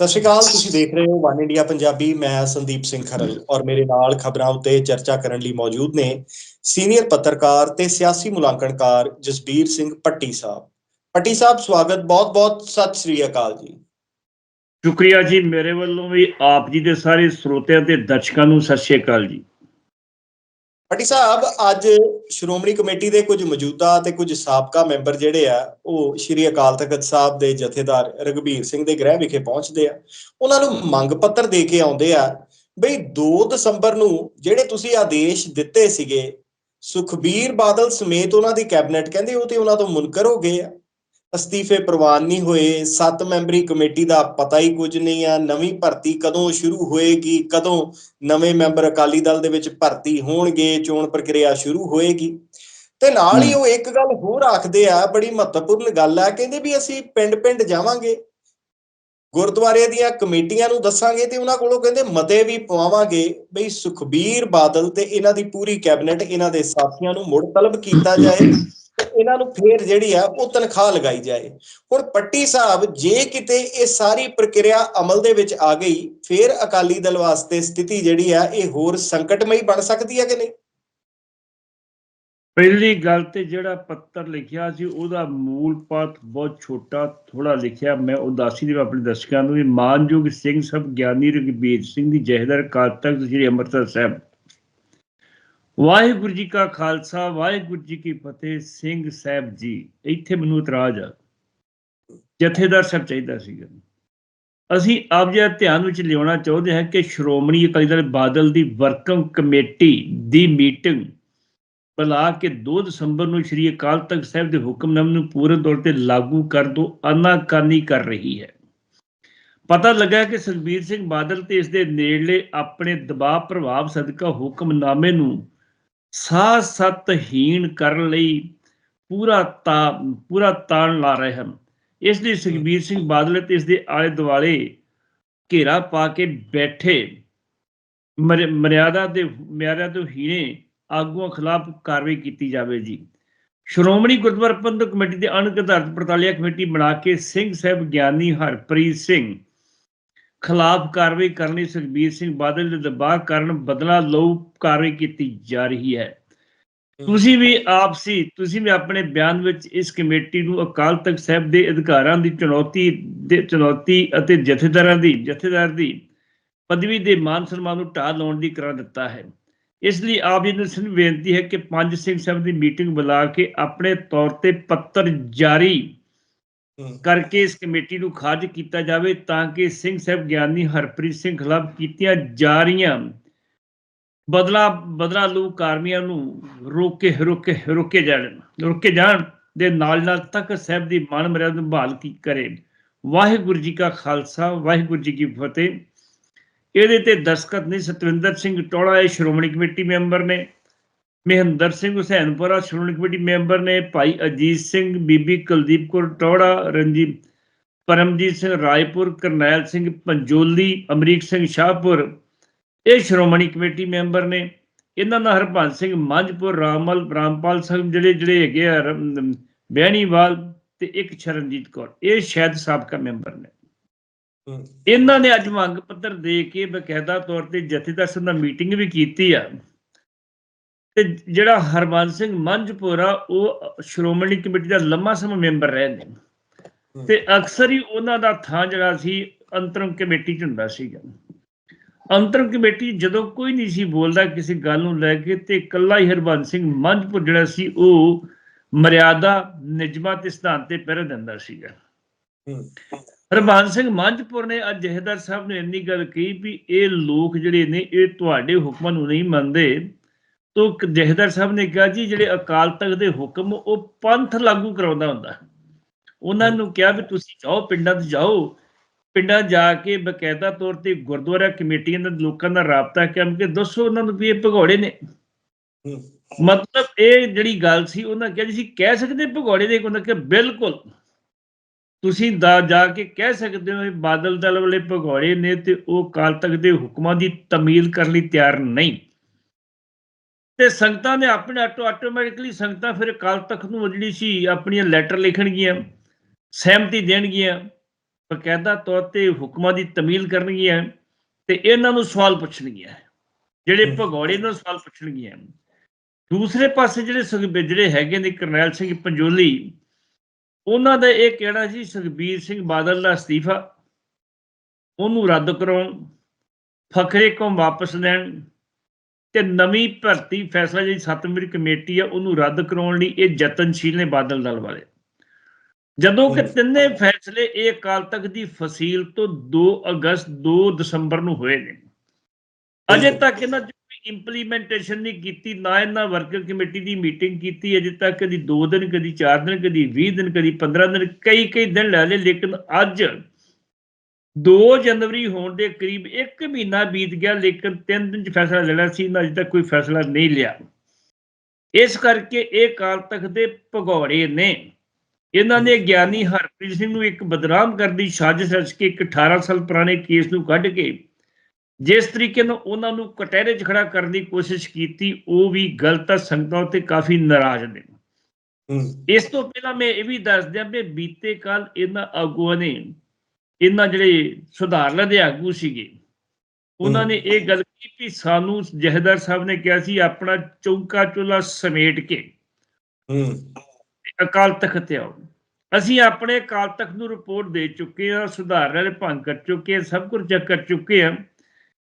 ਸਤਿ ਸ਼੍ਰੀ ਅਕਾਲ, ਤੁਸੀਂ ਦੇਖ ਰਹੇ ਹੋ ਵਨ ਇੰਡੀਆ ਪੰਜਾਬੀ, ਮੈਂ ਸੰਦੀਪ ਸਿੰਘ ਖਰਲ ਔਰ ਮੇਰੇ ਨਾਲ ਖਬਰਾਂ ਉੱਤੇ ਚਰਚਾ ਕਰਨ ਲਈ ਮੌਜੂਦ ਨੇ ਸੀਨੀਅਰ ਪੱਤਰਕਾਰ ਤੇ ਸਿਆਸੀ ਮੁਲਾਂਕਣਕਾਰ ਜਸਬੀਰ ਸਿੰਘ ਪੱਟੀ ਸਾਹਿਬ। ਪੱਟੀ ਸਾਹਿਬ, ਸਵਾਗਤ, ਬਹੁਤ-ਬਹੁਤ ਸਤਿ ਸ਼੍ਰੀ ਅਕਾਲ ਜੀ। ਸ਼ੁਕਰੀਆ ਜੀ, ਮੇਰੇ ਵੱਲੋਂ ਵੀ ਆਪ ਜੀ ਦੇ ਸਾਰੇ ਸਰੋਤਿਆਂ ਤੇ ਦਰਸ਼ਕਾਂ ਨੂੰ ਸਤਿ ਸ਼੍ਰੀ ਅਕਾਲ ਜੀ। ਪੱਟੀ ਸਾਹਿਬ, ਅੱਜ ਸ਼੍ਰੋਮਣੀ ਕਮੇਟੀ ਦੇ ਕੁਝ ਮੌਜੂਦਾ ਤੇ ਕੁਝ ਸਾਬਕਾ ਮੈਂਬਰ ਜਿਹੜੇ ਆ, ਉਹ ਸ਼੍ਰੀ ਅਕਾਲ ਤਖਤ ਸਾਹਿਬ ਦੇ ਜਥੇਦਾਰ ਰਗਵੀਰ ਸਿੰਘ ਦੇ ਗ੍ਰਹਿ ਵਿਖੇ ਪਹੁੰਚਦੇ ਆ। ਉਹਨਾਂ ਨੂੰ ਮੰਗ ਪੱਤਰ ਦੇ ਕੇ ਆਉਂਦੇ ਆ ਬਈ 2 ਦਸੰਬਰ ਨੂੰ ਜਿਹੜੇ ਤੁਸੀਂ ਆਦੇਸ਼ ਦਿੱਤੇ ਸੀਗੇ, ਸੁਖਬੀਰ ਬਾਦਲ ਸਮੇਤ ਉਹਨਾਂ ਦੀ ਕੈਬਨਿਟ, ਕਹਿੰਦੇ ਉਹ ਤੇ ਉਹਨਾਂ ਤੋਂ ਮੁਨਕਰ ਹੋ ਗਏ ਆ। ਅਸਤੀਫੇ ਪ੍ਰਵਾਨ ਨਹੀਂ ਹੋਏ। ਸੱਤ ਮੈਂਬਰੀ ਕਮੇਟੀ ਦਾ ਪਤਾ ਹੀ ਕੁਝ ਨਹੀਂ ਆ। ਨਵੀਂ ਭਰਤੀ ਕਦੋਂ ਸ਼ੁਰੂ ਹੋਏਗੀ? ਕਦੋਂ ਨਵੇਂ ਮੈਂਬਰ ਅਕਾਲੀ ਦਲ ਦੇ ਵਿੱਚ ਭਰਤੀ ਹੋਣਗੇ? ਚੋਣ ਪ੍ਰਕਿਰਿਆ ਸ਼ੁਰੂ ਹੋਏਗੀ। ਤੇ ਨਾਲ ਹੀ ਉਹ ਇੱਕ ਗੱਲ ਹੋਰ ਆਖਦੇ ਆ ਬੜੀ ਮਹੱਤਵਪੂਰਨ ਗੱਲ ਆ। ਕਹਿੰਦੇ ਵੀ ਅਸੀਂ ਪਿੰਡ-ਪਿੰਡ ਜਾਵਾਂਗੇ। ਗੁਰਦੁਆਰੇ ਦੀਆਂ ਕਮੇਟੀਆਂ ਨੂੰ ਦੱਸਾਂਗੇ ਤੇ ਉਹਨਾਂ ਕੋਲੋਂ ਕਹਿੰਦੇ ਮਤੇ ਵੀ ਪਵਾਵਾਂਗੇ। ਬਈ ਸੁਖਬੀਰ ਬਾਦਲ ਤੇ ਇਹਨਾਂ ਦੀ ਪੂਰੀ ਕੈਬਨਿਟ ਇਹਨਾਂ ਦੇ ਸਾਥੀਆਂ ਨੂੰ ਮੁੜ ਤਲਬ ਕੀਤਾ ਜਾਏ। ਇਹਨਾਂ ਨੂੰ ਫੇਰ ਜਿਹੜੀ ਆ ਉਹ ਤਨਖਾਹ ਲਗਾਈ ਜਾਏ। ਹੁਣ ਪੱਟੀ ਸਾਹਿਬ, ਜੇ ਕਿਤੇ ਇਹ ਸਾਰੀ ਪ੍ਰਕਿਰਿਆ ਅਮਲ ਦੇ ਵਿੱਚ ਆ ਗਈ, ਫੇਰ ਅਕਾਲੀ ਦਲ ਵਾਸਤੇ ਸਥਿਤੀ ਜਿਹੜੀ ਆ, ਇਹ ਹੋਰ ਸੰਕਟਮਈ ਬਣ ਸਕਦੀ ਹੈ ਕਿ ਨਹੀਂ? ਪਹਿਲੀ ਗੱਲ ਤੇ ਜਿਹੜਾ ਪੱਤਰ ਲਿਖਿਆ ਸੀ, ਉਹਦਾ ਮੂਲ ਪਾਠ ਬਹੁਤ ਛੋਟਾ ਥੋੜਾ ਲਿਖਿਆ। ਮੈਂ ਉਦਾਸੀ ਦੇ ਆਪਣੇ ਦਰਸ਼ਕਾਂ ਨੂੰ ਵੀ, ਮਾਨਯੋਗ ਸਿੰਘ ਸਭ ਗਿਆਨੀ ਰਗਬੀਰ ਸਿੰਘ ਦੀ ਜਹਦਰ ਕਾਲ ਸ੍ਰੀ ਅੰਮ੍ਰਿਤਸਰ ਸਾਹਿਬ। ਵਾਹਿਗੁਰੂ ਜੀ ਕਾ ਖਾਲਸਾ, ਵਾਹਿਗੁਰੂ ਜੀ ਕੀ ਫਤਿਹ, ਸਿੰਘ ਸਾਹਿਬ ਜੀ। ਇੱਥੇ ਮੈਨੂੰ ਇਤਰਾਜ਼ ਆ। ਜਥੇਦਾਰ ਸਾਹਿਬ ਚਾਹੀਦਾ ਸੀਗਾ ਅਸੀਂ ਆਪ ਜੀ ਧਿਆਨ ਵਿੱਚ ਲਿਆਉਣਾ ਚਾਹੁੰਦੇ ਹਾਂ ਕਿ ਸ਼੍ਰੋਮਣੀ ਅਕਾਲੀ ਦਲ ਬਾਦਲ ਦੀ ਵਰਕਿੰਗ ਕਮੇਟੀ ਦੀ ਮੀਟਿੰਗ ਬੁਲਾ ਕੇ 2 ਦਸੰਬਰ ਨੂੰ ਸ਼੍ਰੀ ਅਕਾਲ ਤਖਤ ਸਾਹਿਬ ਦੇ ਹੁਕਮਨਾਮੇ ਨੂੰ ਪੂਰਨ ਤੌਰ ਤੇ ਲਾਗੂ ਕਰ ਦੋ, ਅਨਾਕਾਨੀ ਕਰ ਰਹੀ ਹੈ। ਪਤਾ ਲੱਗਾ ਕਿ ਸੁਖਬੀਰ ਸਿੰਘ ਬਾਦਲ ਤੇ ਇਸ ਦੇ ਨੇੜਲੇ ਆਪਣੇ ਦਬਾਅ ਪ੍ਰਭਾਵ ਸਦਕਾ ਹੁਕਮਨਾਮੇ ਨੂੰ ਸਾਹ ਸਤਹੀਣ ਕਰਨ ਲਈ ਪੂਰਾ ਤਾ, ਪੂਰਾ ਤਾਣ ਲਾ ਰਹੇ ਹਨ। ਇਸ ਲਈ ਸੁਖਬੀਰ ਸਿੰਘ ਬਾਦਲ ਤੇ ਇਸ ਦੇ ਆਲੇ ਦੁਆਲੇ ਘੇਰਾ ਪਾ ਕੇ ਬੈਠੇ। ਮਰ- ਮਰਿਆਦਾ ਦੇ, ਮਰਿਆਦਾ ਤੋਂ ਹੀਣੇ ਆਗੂਆਂ ਖਿਲਾਫ ਕਾਰਵਾਈ ਕੀਤੀ ਜਾਵੇ ਜੀ। ਸ਼੍ਰੋਮਣੀ ਗੁਰਦੁਆਰਾ ਪ੍ਰਬੰਧਕ ਕਮੇਟੀ ਦੇ ਅਣਅਧਿਕਾਰਤ ਪੜਤਾਲੀਆ ਕਮੇਟੀ ਬਣਾ ਕੇ ਸਿੰਘ ਸਾਹਿਬ ਗਿਆਨੀ ਹਰਪ੍ਰੀਤ ਸਿੰਘ ਖਿਲਾਫ ਕਾਰਵਾਈ ਕਰਨ ਲਈ ਸੁਖਬੀਰ ਸਿੰਘ ਬਾਦਲ ਦੇ ਦਬਾਅ ਕਾਰਨ ਬਦਲਾ ਲਊ ਕਾਰਵਾਈ ਕੀਤੀ ਜਾ ਰਹੀ ਹੈ। ਤੁਸੀਂ ਵੀ ਆਪਸੀ ਤੁਸੀਂ ਵੀ ਆਪਣੇ ਬਿਆਨ ਵਿੱਚ ਇਸ ਕਮੇਟੀ ਨੂੰ ਅਕਾਲ ਤਖਤ ਸਾਹਿਬ ਦੇ ਅਧਿਕਾਰਾਂ ਦੀ ਚੁਣੌਤੀ ਦੇ ਚੁਣੌਤੀ ਅਤੇ ਜਥੇਦਾਰਾਂ ਦੀ ਜਥੇਦਾਰ ਦੀ ਪਦਵੀ ਦੇ ਮਾਨ ਸਨਮਾਨ ਨੂੰ ਢਾਹ ਲਾਉਣ ਦੀ ਕਰਾ ਦਿੱਤਾ ਹੈ। ਇਸ ਲਈ ਆਪ ਜੀ ਨੂੰ ਬੇਨਤੀ ਹੈ ਕਿ ਪੰਜ ਸਿੰਘ ਸਾਹਿਬ ਦੀ ਮੀਟਿੰਗ ਬੁਲਾ ਕੇ ਆਪਣੇ ਤੌਰ ਤੇ ਪੱਤਰ ਜਾਰੀ ਕਰਕੇ ਇਸ ਕਮੇਟੀ ਨੂੰ ਖਾਰਜ ਕੀਤਾ ਜਾਵੇ ਤਾਂ ਕਿ ਸਿੰਘ ਸਾਹਿਬ ਗਿਆਨੀ ਹਰਪ੍ਰੀਤ ਸਿੰਘ ਖਿਲਾਫ ਕੀਤੀਆਂ ਜਾ ਰਹੀਆਂ ਬਦਲਾ ਬਦਲਾ ਲੂ ਕਾਰਮੀਆਂ ਨੂੰ ਰੋਕੇ ਰੋਕੇ ਰੋਕੇ ਜਾਣ ਰੋਕੇ ਜਾਣ ਦੇ ਨਾਲ ਨਾਲ ਤਖਤ ਸਾਹਿਬ ਦੀ ਮਾਨ ਮਰਿਆਦਾ ਨੂੰ ਬਹਾਲ ਕੀ ਕਰੇ। ਵਾਹਿਗੁਰੂ ਜੀ ਕਾ ਖਾਲਸਾ, ਵਾਹਿਗੁਰੂ ਜੀ ਕੀ ਫਤਿਹ। ਇਹਦੇ ਤੇ ਦਸਖਤ ਨਹੀਂ ਸਤਵਿੰਦਰ ਸਿੰਘ ਟੋੜਾ ਇਹ ਸ਼੍ਰੋਮਣੀ ਕਮੇਟੀ ਮੈਂਬਰ ਨੇ। ਮਹਿੰਦਰ ਸਿੰਘ ਹੁਸੈਨਪੁਰਾ ਸ਼੍ਰੋਮਣੀ ਕਮੇਟੀ ਮੈਂਬਰ ਨੇ ਭਾਈ ਅਜੀਤ ਸਿੰਘ ਬੀਬੀ ਕੁਲਦੀਪ ਕੌਰ ਟੋੜਾ ਰਣਜੀਤ ਪਰਮਜੀਤ ਸਿੰਘ ਰਾਏਪੁਰ ਕਰਨੈਲ ਸਿੰਘ ਪੰਜੋਲੀ ਅਮਰੀਕ ਸਿੰਘ ਸ਼ਾਹਪੁਰ। ਇਹ ਸ਼੍ਰੋਮਣੀ ਕਮੇਟੀ ਮੈਂਬਰ ਨੇ। ਇਹਨਾਂ ਦਾ ਹਰਭੰਸ ਸਿੰਘ ਮੰਝਪੁਰ ਰਾਮਲ ਰਾਮਪਾਲ ਸਿੰਘ ਜਿਹੜੇ ਜਿਹੜੇ ਹੈਗੇ ਆ ਬਹਿਣੀਵਾਲ ਤੇ ਇੱਕ ਸ਼ਰਨਜੀਤ ਕੌਰ। ਇਹ ਸ਼ਾਇਦ ਸਾਬਕਾ ਮੈਂਬਰ ਨੇ। ਇਹਨਾਂ ਨੇ ਅੱਜ ਮੰਗ ਪੱਤਰ ਦੇ ਕੇ ਬਕਾਇਦਾ ਤੌਰ ਤੇ ਜਥੇਦਾਰ ਸਿੰਘ ਨਾਲ ਮੀਟਿੰਗ ਵੀ ਕੀਤੀ ਆ। ਤੇ ਜਿਹੜਾ ਹਰਬੰਸ ਸਿੰਘ ਮੰਝਪੁਰਾ ਉਹ ਸ਼੍ਰੋਮਣੀ ਕਮੇਟੀ ਦਾ ਲੰਮਾ ਸਮਾਂ ਮੈਂਬਰ ਰਹੇ ਨੇ। ਤੇ ਅਕਸਰ ਹੀ ਉਹਨਾਂ ਦਾ ਥਾਂ ਜਿਹੜਾ ਸੀ ਅੰਤਰਮ ਕਮੇਟੀ ਚ ਹੁੰਦਾ ਸੀਗਾ। ਅੰਤਰਮ ਕਮੇਟੀ ਜਦੋਂ ਕੋਈ ਨਹੀਂ ਸੀ ਬੋਲਦਾ ਕਿਸੇ ਗੱਲ ਨੂੰ ਲੈ ਕੇ ਤੇ ਇਕੱਲਾ ਹੀ ਹਰਬੰਸ ਸਿੰਘ ਮੰਝਪੁਰ ਜਿਹੜਾ ਸੀ ਉਹ ਮਰਿਆਦਾ ਨਿਯਮਾਂ ਤੇ ਸਿਧਾਂਤ ਤੇ ਪਹਿਰਾ ਦਿੰਦਾ ਸੀਗਾ। ਹਰਬੰਸ ਸਿੰਘ ਮੰਝਪੁਰ ਨੇ ਅੱਜ ਜਹੇਦਾਰ ਸਾਹਿਬ ਨੇ ਇੰਨੀ ਗੱਲ ਕਹੀ ਵੀ ਇਹ ਲੋਕ ਜਿਹੜੇ ਨੇ ਇਹ ਤੁਹਾਡੇ ਹੁਕਮਾਂ ਨੂੰ ਨਹੀਂ ਮੰਨਦੇ। ਤੋ ਜਹੇਦਾਰ ਸਾਹਿਬ ਨੇ ਕਿਹਾ ਜੀ ਜਿਹੜੇ ਅਕਾਲ ਤਖਤ ਦੇ ਹੁਕਮ ਉਹ ਪੰਥ ਲਾਗੂ ਕਰਾਉਂਦਾ ਹੁੰਦਾ। ਉਹਨਾਂ ਨੂੰ ਕਿਹਾ ਵੀ ਤੁਸੀਂ ਜਾਓ ਪਿੰਡਾਂ 'ਚ ਜਾਓ। ਪਿੰਡਾਂ ਜਾ ਕੇ ਬਕਾਇਦਾ ਤੌਰ ਤੇ ਗੁਰਦੁਆਰਾ ਕਮੇਟੀਆਂ ਦੇ ਲੋਕਾਂ ਦਾ ਰਾਬਤਾ ਕੰਮ ਕੇ ਦੱਸੋ ਉਹਨਾਂ ਨੂੰ ਵੀ ਇਹ ਭਗੌੜੇ ਨੇ। ਮਤਲਬ ਇਹ ਜਿਹੜੀ ਗੱਲ ਸੀ ਉਹਨਾਂ ਕਿਹਾ ਜੀ ਕਹਿ ਸਕਦੇ ਭਗੌੜੇ ਦੇ ਉਹਨਾਂ ਕਿ ਬਿਲਕੁਲ। ਤੁਸੀਂ ਦਾ ਜਾ ਕੇ ਕਹਿ ਸਕਦੇ ਹੋ ਇਹ ਬਾਦਲ ਦਲ ਵਾਲੇ ਭਗੌੜੇ ਨੇ ਤੇ ਉਹ ਕਾਲ ਤੱਕ ਦੇ ਹੁਕਮਾਂ ਦੀ ਤਮੀਲ ਕਰਨ ਲਈ ਤਿਆਰ ਨਹੀਂ। ਤੇ ਸੰਗਤਾਂ ਨੇ ਆਪਣੇ ਆਟੋ ਆਟੋਮੈਟਿਕਲੀ ਸੰਗਤਾਂ ਫਿਰ ਕਾਲ ਤੱਕ ਨੂੰ ਜਿਹੜੀ ਸੀ ਆਪਣੀਆਂ ਲੈਟਰ ਲਿਖਣਗੀਆਂ ਸਹਿਮਤੀ ਦੇਣਗੀਆਂ ਬਕਾਇਦਾ ਤੌਰ ਤੇ ਹੁਕਮਾਂ ਦੀ ਤਮੀਲ ਕਰਨਗੀਆਂ ਤੇ ਇਹਨਾਂ ਨੂੰ ਸਵਾਲ ਪੁੱਛਣਗੀਆਂ ਜਿਹੜੇ। ਭਗੌੜੇ ਨੂੰ ਸਵਾਲ ਪੁੱਛਣਗੀਆਂ ਦੂਸਰੇ ਪਾਸੇ ਜਿਹੜੇ ਸੁਖ- ਜਿਹੜੇ ਹੈਗੇ ਨੇ ਕਰਨੈਲ ਸਿੰਘ ਪੰਜੋਲੀ ਉਹਨਾਂ ਦਾ ਇਹ ਕਹਿਣਾ ਸੀ ਸੁਖਬੀਰ ਸਿੰਘ ਬਾਦਲ ਦਾ ਅਸਤੀਫਾ ਉਹਨੂੰ ਰੱਦ ਕਰਾਉਣ ਫਖਰੇ ਕੌਮ ਵਾਪਸ ਲੈਣ ਤੇ ਨਵੀਂ ਭਰਤੀ ਫੈਸਲਾ ਜਿਹੜੀ ਸੱਤਵੀਂ ਕਮੇਟੀ ਆ ਉਹਨੂੰ ਰੱਦ ਕਰਾਉਣ ਲਈ ਇਹ ਯਤਨਸ਼ੀਲ ਨੇ ਬਾਦਲ ਦਲ ਵਾਲੇ ਜਦੋਂ ਕਿ। ਤਿੰਨੇ ਫੈਸਲੇ ਇਹ ਅਕਾਲ ਤਖਤ ਦੀ ਫਸੀਲ ਤੋਂ 2 ਅਗਸਤ 2 ਦਸੰਬਰ ਨੂੰ ਹੋਏ ਨੇ ਅਜੇ। ਤੱਕ ਇਹਨਾਂ ਇੰਪਲੀਮੈਂਟੇਸ਼ਨ ਨਹੀਂ ਕੀਤੀ ਨਾ ਇਹਨਾਂ ਵਰਕਰ ਕਮੇਟੀ ਦੀ ਮੀਟਿੰਗ ਕੀਤੀ ਅਜੇ ਤੱਕ ਕਦੀ 2 ਦਿਨ ਕਦੀ 4 ਦਿਨ ਕਦੀ 20 ਦਿਨ ਕਦੀ 15 ਦਿਨ ਕਈ ਕਈ ਦਿਨ ਲੈ ਲਏ ਲੇਕਿਨ ਅੱਜ 2 ਜਨਵਰੀ ਹੋਣ ਦੇ ਕਰੀਬ 1 ਮਹੀਨਾ ਬੀਤ ਗਿਆ ਲੇਕਿਨ 3 ਦਿਨ ਚ ਫੈਸਲਾ ਲੈਣਾ ਸੀ ਇਹਨਾਂ ਅਜੇ ਤੱਕ ਕੋਈ ਫੈਸਲਾ ਨਹੀਂ ਲਿਆ। ਇਸ ਕਰਕੇ ਇਹ ਕਾਲ ਤਖਤ ਦੇ ਭਗੌੜੇ ਨੇ। ਇਹਨਾਂ ਨੇ ਗਿਆਨੀ ਹਰਪ੍ਰੀਤ ਸਿੰਘ ਨੂੰ ਇੱਕ ਬਦਨਾਮ ਕਰਨ ਦੀ ਸਾਜ਼ਿਸ਼ ਰਚ ਕੇ ਇੱਕ 18 ਸਾਲ ਪੁਰਾਣੇ ਕੇਸ ਨੂੰ ਕੱਢ ਕੇ ਜਿਸ ਤਰੀਕੇ ਨਾਲ ਉਹਨਾਂ ਨੂੰ ਕਟਹਿਰੇ 'ਚ ਖੜਾ ਕਰਨ ਦੀ ਕੋਸ਼ਿਸ਼ ਕੀਤੀ ਉਹ ਵੀ ਗਲਤ ਸੰਗਤਾਂ ਤੇ ਕਾਫੀ ਨਾਰਾਜ਼ ਨੇ। ਇਸ ਤੋਂ ਪਹਿਲਾਂ ਮੈਂ ਇਹ ਵੀ ਦੱਸ ਦਿਆਂ ਵੀ ਬੀਤੇ ਕੱਲ ਇਹਨਾਂ ਆਗੂਆਂ ਨੇ ਇਹਨਾਂ ਜਿਹੜੇ ਸੁਧਾਰ ਦੇ ਆਗੂ ਸੀਗੇ ਉਹਨਾਂ। ਨੇ ਇਹ ਗੱਲ ਕੀਤੀ ਵੀ ਸਾਨੂੰ ਜਹਦਰ ਸਾਹਿਬ ਨੇ ਕਿਹਾ ਸੀ ਆਪਣਾ ਚੌਂਕਾ ਚੁੱਲਾ ਸਮੇਟ ਕੇ ਹੂੰ। ਅਕਾਲ ਤਖਤ ਤੇ ਆਓ। ਅਸੀਂ ਆਪਣੇ ਅਕਾਲ ਤਖਤ ਨੂੰ ਰਿਪੋਰਟ ਦੇ ਚੁੱਕੇ ਹਾਂ ਸੁਧਾਰ ਵਾਲੇ ਭੰਗ ਕਰ ਚੁੱਕੇ ਹਾਂ ਸਭ ਕੁਝ ਚੈੱਕ ਕਰ ਚੁੱਕੇ ਹਾਂ।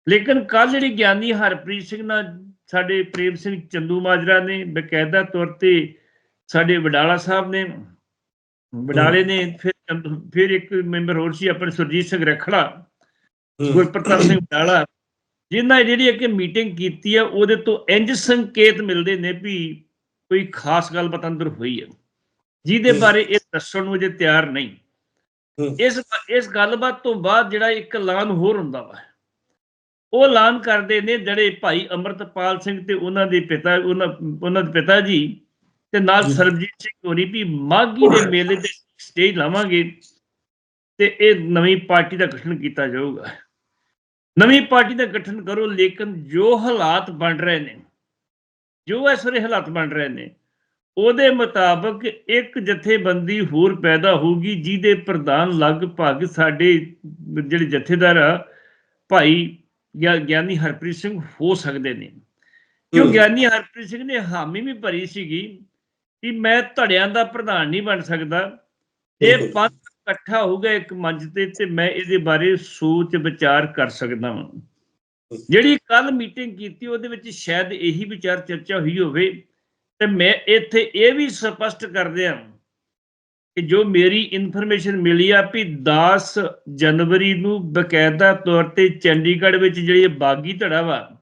ਲੇਕਿਨ ਕੱਲ ਜਿਹੜੀ ਗਿਆਨੀ ਹਰਪ੍ਰੀਤ ਸਿੰਘ ਨਾਲ ਸਾਡੇ ਪ੍ਰੇਮ ਸਿੰਘ ਚੰਦੂ ਮਾਜਰਾ ਨੇ ਬਕਾਇਦਾ ਤੌਰ ਤੇ ਸਾਡੇ ਵਡਾਲਾ ਸਾਹਿਬ ਨੇ ਵਡਾਲੇ ਨੇ ਫਿਰ ਫਿਰ ਇੱਕ ਮੈਂਬਰ ਹੋਰ ਸੀ ਆਪਣੇ ਸੁਰਜੀਤ ਸਿੰਘ ਰਖੜਾ ਗੁਰਪ੍ਰਤਾਪ ਸਿੰਘ ਵਡਾਲਾ ਜਿਨ੍ਹਾਂ ਜਿਹੜੀ ਇੱਕ ਮੀਟਿੰਗ ਕੀਤੀ ਆ ਉਹਦੇ ਤੋਂ ਇੰਜ ਸੰਕੇਤ ਮਿਲਦੇ ਨੇ ਵੀ ਕੋਈ ਖਾਸ ਗੱਲਬਾਤ ਅੰਦਰ ਹੋਈ ਹੈ ਜਿਹਦੇ। ਬਾਰੇ ਇਹ ਦੱਸਣ ਨੂੰ ਅਜੇ ਤਿਆਰ ਨਹੀਂ। ਇਸ ਇਸ ਗੱਲਬਾਤ ਤੋਂ ਬਾਅਦ ਜਿਹੜਾ ਇੱਕ ਐਲਾਨ ਹੋਰ ਹੁੰਦਾ ਵਾ ਉਹ ਐਲਾਨ ਕਰਦੇ ਨੇ ਜਿਹੜੇ ਭਾਈ ਅਮਰਤਪਾਲ ਸਿੰਘ ਤੇ ਉਹਨਾਂ ਦੇ ਪਿਤਾ ਉਹਨਾਂ ਉਹਨਾਂ ਦੇ ਪਿਤਾ ਜੀ ਤੇ ਨਾਲ। ਸਰਬਜੀਤ ਸਿੰਘ ਹੋਰੀ ਵੀ ਮਾਗੀ ਦੇ ਮੇਲੇ ਤੇ ਸਟੇਜ ਲਾਵਾਂਗੇ ਤੇ ਇਹ ਨਵੀਂ ਪਾਰਟੀ ਦਾ ਗਠਨ ਕੀਤਾ ਜਾਊਗਾ ਨਵੀਂ ਪਾਰਟੀ ਦਾ ਗਠਨ ਕਰੋ ਲੇਕਿਨ ਜੋ ਹਾਲਾਤ ਬਣ ਰਹੇ ਨੇ ਜੋ ਇਸ ਵੇਲੇ ਹਾਲਾਤ ਬਣ ਰਹੇ ਨੇ ਉਹਦੇ ਮੁਤਾਬਕ ਇੱਕ ਜਥੇਬੰਦੀ ਹੋਰ ਪੈਦਾ ਹੋਊਗੀ ਜਿਹਦੇ ਪ੍ਰਧਾਨ ਲਗਭਗ ਸਾਡੇ ਜਿਹੜੇ ਜਥੇਦਾਰ ਭਾਈ ਗਿਆ- ਗਿਆਨੀ ਹਰਪ੍ਰੀਤ ਸਿੰਘ ਹੋ ਸਕਦੇ ਨੇ ਕਿਉਂ। ਗਿਆਨੀ ਹਰਪ੍ਰੀਤ ਸਿੰਘ ਨੇ ਹਾਮੀ ਵੀ ਭਰੀ ਸੀਗੀ ਕਿ ਮੈਂ ਧੜਿਆਂ ਦਾ ਪ੍ਰਧਾਨ ਨਹੀਂ ਬਣ ਸਕਦਾ ਇਹ। ਪੰਥ ਇਕੱਠਾ ਹੋਊਗਾ ਇੱਕ ਮੰਚ ਤੇ ਤੇ ਮੈਂ ਇਹਦੇ ਬਾਰੇ ਸੋਚ ਵਿਚਾਰ ਕਰ ਸਕਦਾ ਹਾਂ ਜਿਹੜੀ ਕੱਲ ਮੀਟਿੰਗ ਕੀਤੀ ਉਹਦੇ ਵਿੱਚ ਸ਼ਾਇਦ ਇਹੀ ਵਿਚਾਰ ਚਰਚਾ ਹੋਈ ਹੋਵੇ ਤੇ ਮੈਂ ਇੱਥੇ ਇਹ ਵੀ ਸਪਸ਼ਟ ਕਰ ਦਿਆਂ ਕਿ ਜੋ ਮੇਰੀ ਇਨਫੋਰਮੇਸ਼ਨ ਮਿਲੀ ਆ ਵੀ 10 ਜਨਵਰੀ ਨੂੰ ਬਕਾਇਦਾ ਤੌਰ ਤੇ ਚੰਡੀਗੜ੍ਹ ਵਿੱਚ ਜਿਹੜੀ ਬਾਗੀ ਧੜਾ ਵਾ।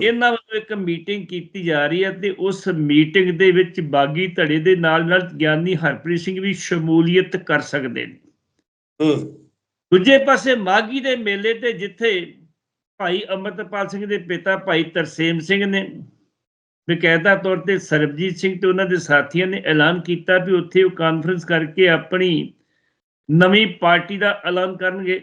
ਇਹਨਾਂ ਵੱਲੋਂ ਇੱਕ ਮੀਟਿੰਗ ਕੀਤੀ ਜਾ ਰਹੀ ਹੈ ਤੇ ਉਸ ਮੀਟਿੰਗ ਦੇ ਵਿੱਚ ਬਾਗੀ ਧੜੇ ਦੇ ਨਾਲ ਨਾਲ ਗਿਆਨੀ ਹਰਪ੍ਰੀਤ ਸਿੰਘ ਵੀ ਸ਼ਮੂਲੀਅਤ ਕਰ ਸਕਦੇ ਨੇ। ਦੂਜੇ ਪਾਸੇ ਮਾਗੀ ਦੇ ਮੇਲੇ ਤੇ ਜਿੱਥੇ ਭਾਈ ਅਮਰਤਪਾਲ ਸਿੰਘ ਦੇ ਪਿਤਾ ਭਾਈ ਤਰਸੇਮ ਸਿੰਘ ਨੇ ਬਕਾਇਦਾ ਤੌਰ ਤੇ ਸਰਬਜੀਤ ਸਿੰਘ ਤੇ ਉਹਨਾਂ ਦੇ ਸਾਥੀਆਂ ਨੇ ਐਲਾਨ ਕੀਤਾ ਵੀ ਉੱਥੇ ਉਹ ਕਾਨਫਰੰਸ ਕਰਕੇ ਆਪਣੀ ਨਵੀਂ ਪਾਰਟੀ ਦਾ ਐਲਾਨ ਕਰਨਗੇ।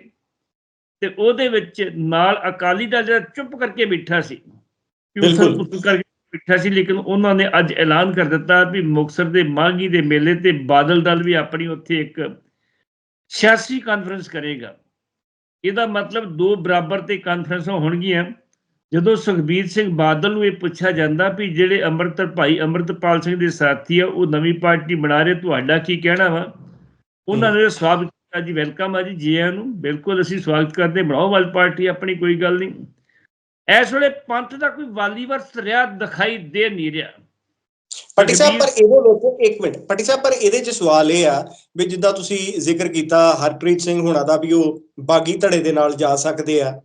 ਤੇ ਉਹਦੇ ਵਿੱਚ ਨਾਲ ਅਕਾਲੀ ਦਲ ਜਿਹੜਾ ਚੁੱਪ ਕਰਕੇ ਬੈਠਾ ਸੀ ਕੁਝ ਕਰਕੇ ਬੈਠਾ ਸੀ ਲੇਕਿਨ ਉਹਨਾਂ ਨੇ ਅੱਜ ਐਲਾਨ ਕਰ ਦਿੱਤਾ ਵੀ ਮੁਕਤਸਰ ਦੇ ਮਾਗੀ ਦੇ ਮੇਲੇ ਤੇ ਬਾਦਲ ਦਲ ਵੀ ਆਪਣੀ ਉੱਥੇ ਇੱਕ ਸਿਆਸੀ ਕਾਨਫਰੰਸ ਕਰੇਗਾ। ਇਹਦਾ ਮਤਲਬ ਦੋ ਬਰਾਬਰ ਤੇ ਕਾਨਫਰੰਸਾਂ ਹੋਣਗੀਆਂ। ਜਦੋਂ ਸੁਖਬੀਰ ਸਿੰਘ ਬਾਦਲ ਨੂੰ ਇਹ ਪੁੱਛਿਆ ਜਾਂਦਾ ਵੀ ਜਿਹੜੇ ਅੰਮ੍ਰਿਤ ਭਾਈ ਅੰਮ੍ਰਿਤਪਾਲ ਸਿੰਘ ਦੇ ਸਾਥੀ ਆ ਉਹ ਨਵੀਂ ਪਾਰਟੀ ਬਣਾ ਰਹੇ ਤੁਹਾਡਾ ਕੀ ਕਹਿਣਾ ਵਾ? ਉਹਨਾਂ ਨੇ ਸਵਾਗਤ ਕੀਤਾ ਜੀ ਵੈਲਕਮ ਆ ਜੀ ਜੀ ਆਇਆਂ ਨੂੰ। ਬਿਲਕੁਲ ਅਸੀਂ ਸਵਾਗਤ ਕਰਦੇ ਬਣਾਓ ਵਾਲੀ ਪਾਰਟੀ ਆਪਣੀ ਕੋਈ ਗੱਲ ਨਹੀਂ। ਇਸ ਵੇਲੇ ਪੰਥ ਦਾ ਕੋਈ ਵਾਲੀ ਵਰਸ ਰਿਹਾ ਦਿਖਾਈ ਦੇ ਨਹੀਂ ਰਿਹਾ। ਪੱਟੀ ਸਾਹਿਬ ਪਰ ਇਹਦੇ ਵਿੱਚ ਇੱਕ ਮਿੰਟ। ਪੱਟੀ ਸਾਹਿਬ ਪਰ ਇਹਦੇ ਚ ਸਵਾਲ ਇਹ ਆ ਵੀ ਜਿੱਦਾਂ ਤੁਸੀਂ ਜ਼ਿਕਰ ਕੀਤਾ ਹਰਪ੍ਰੀਤ ਸਿੰਘ ਹੁਣਾਂ ਦਾ ਵੀ ਉਹ ਬਾਗੀ ਧੜੇ ਦੇ ਨਾਲ ਜਾ ਸਕਦੇ ਆ।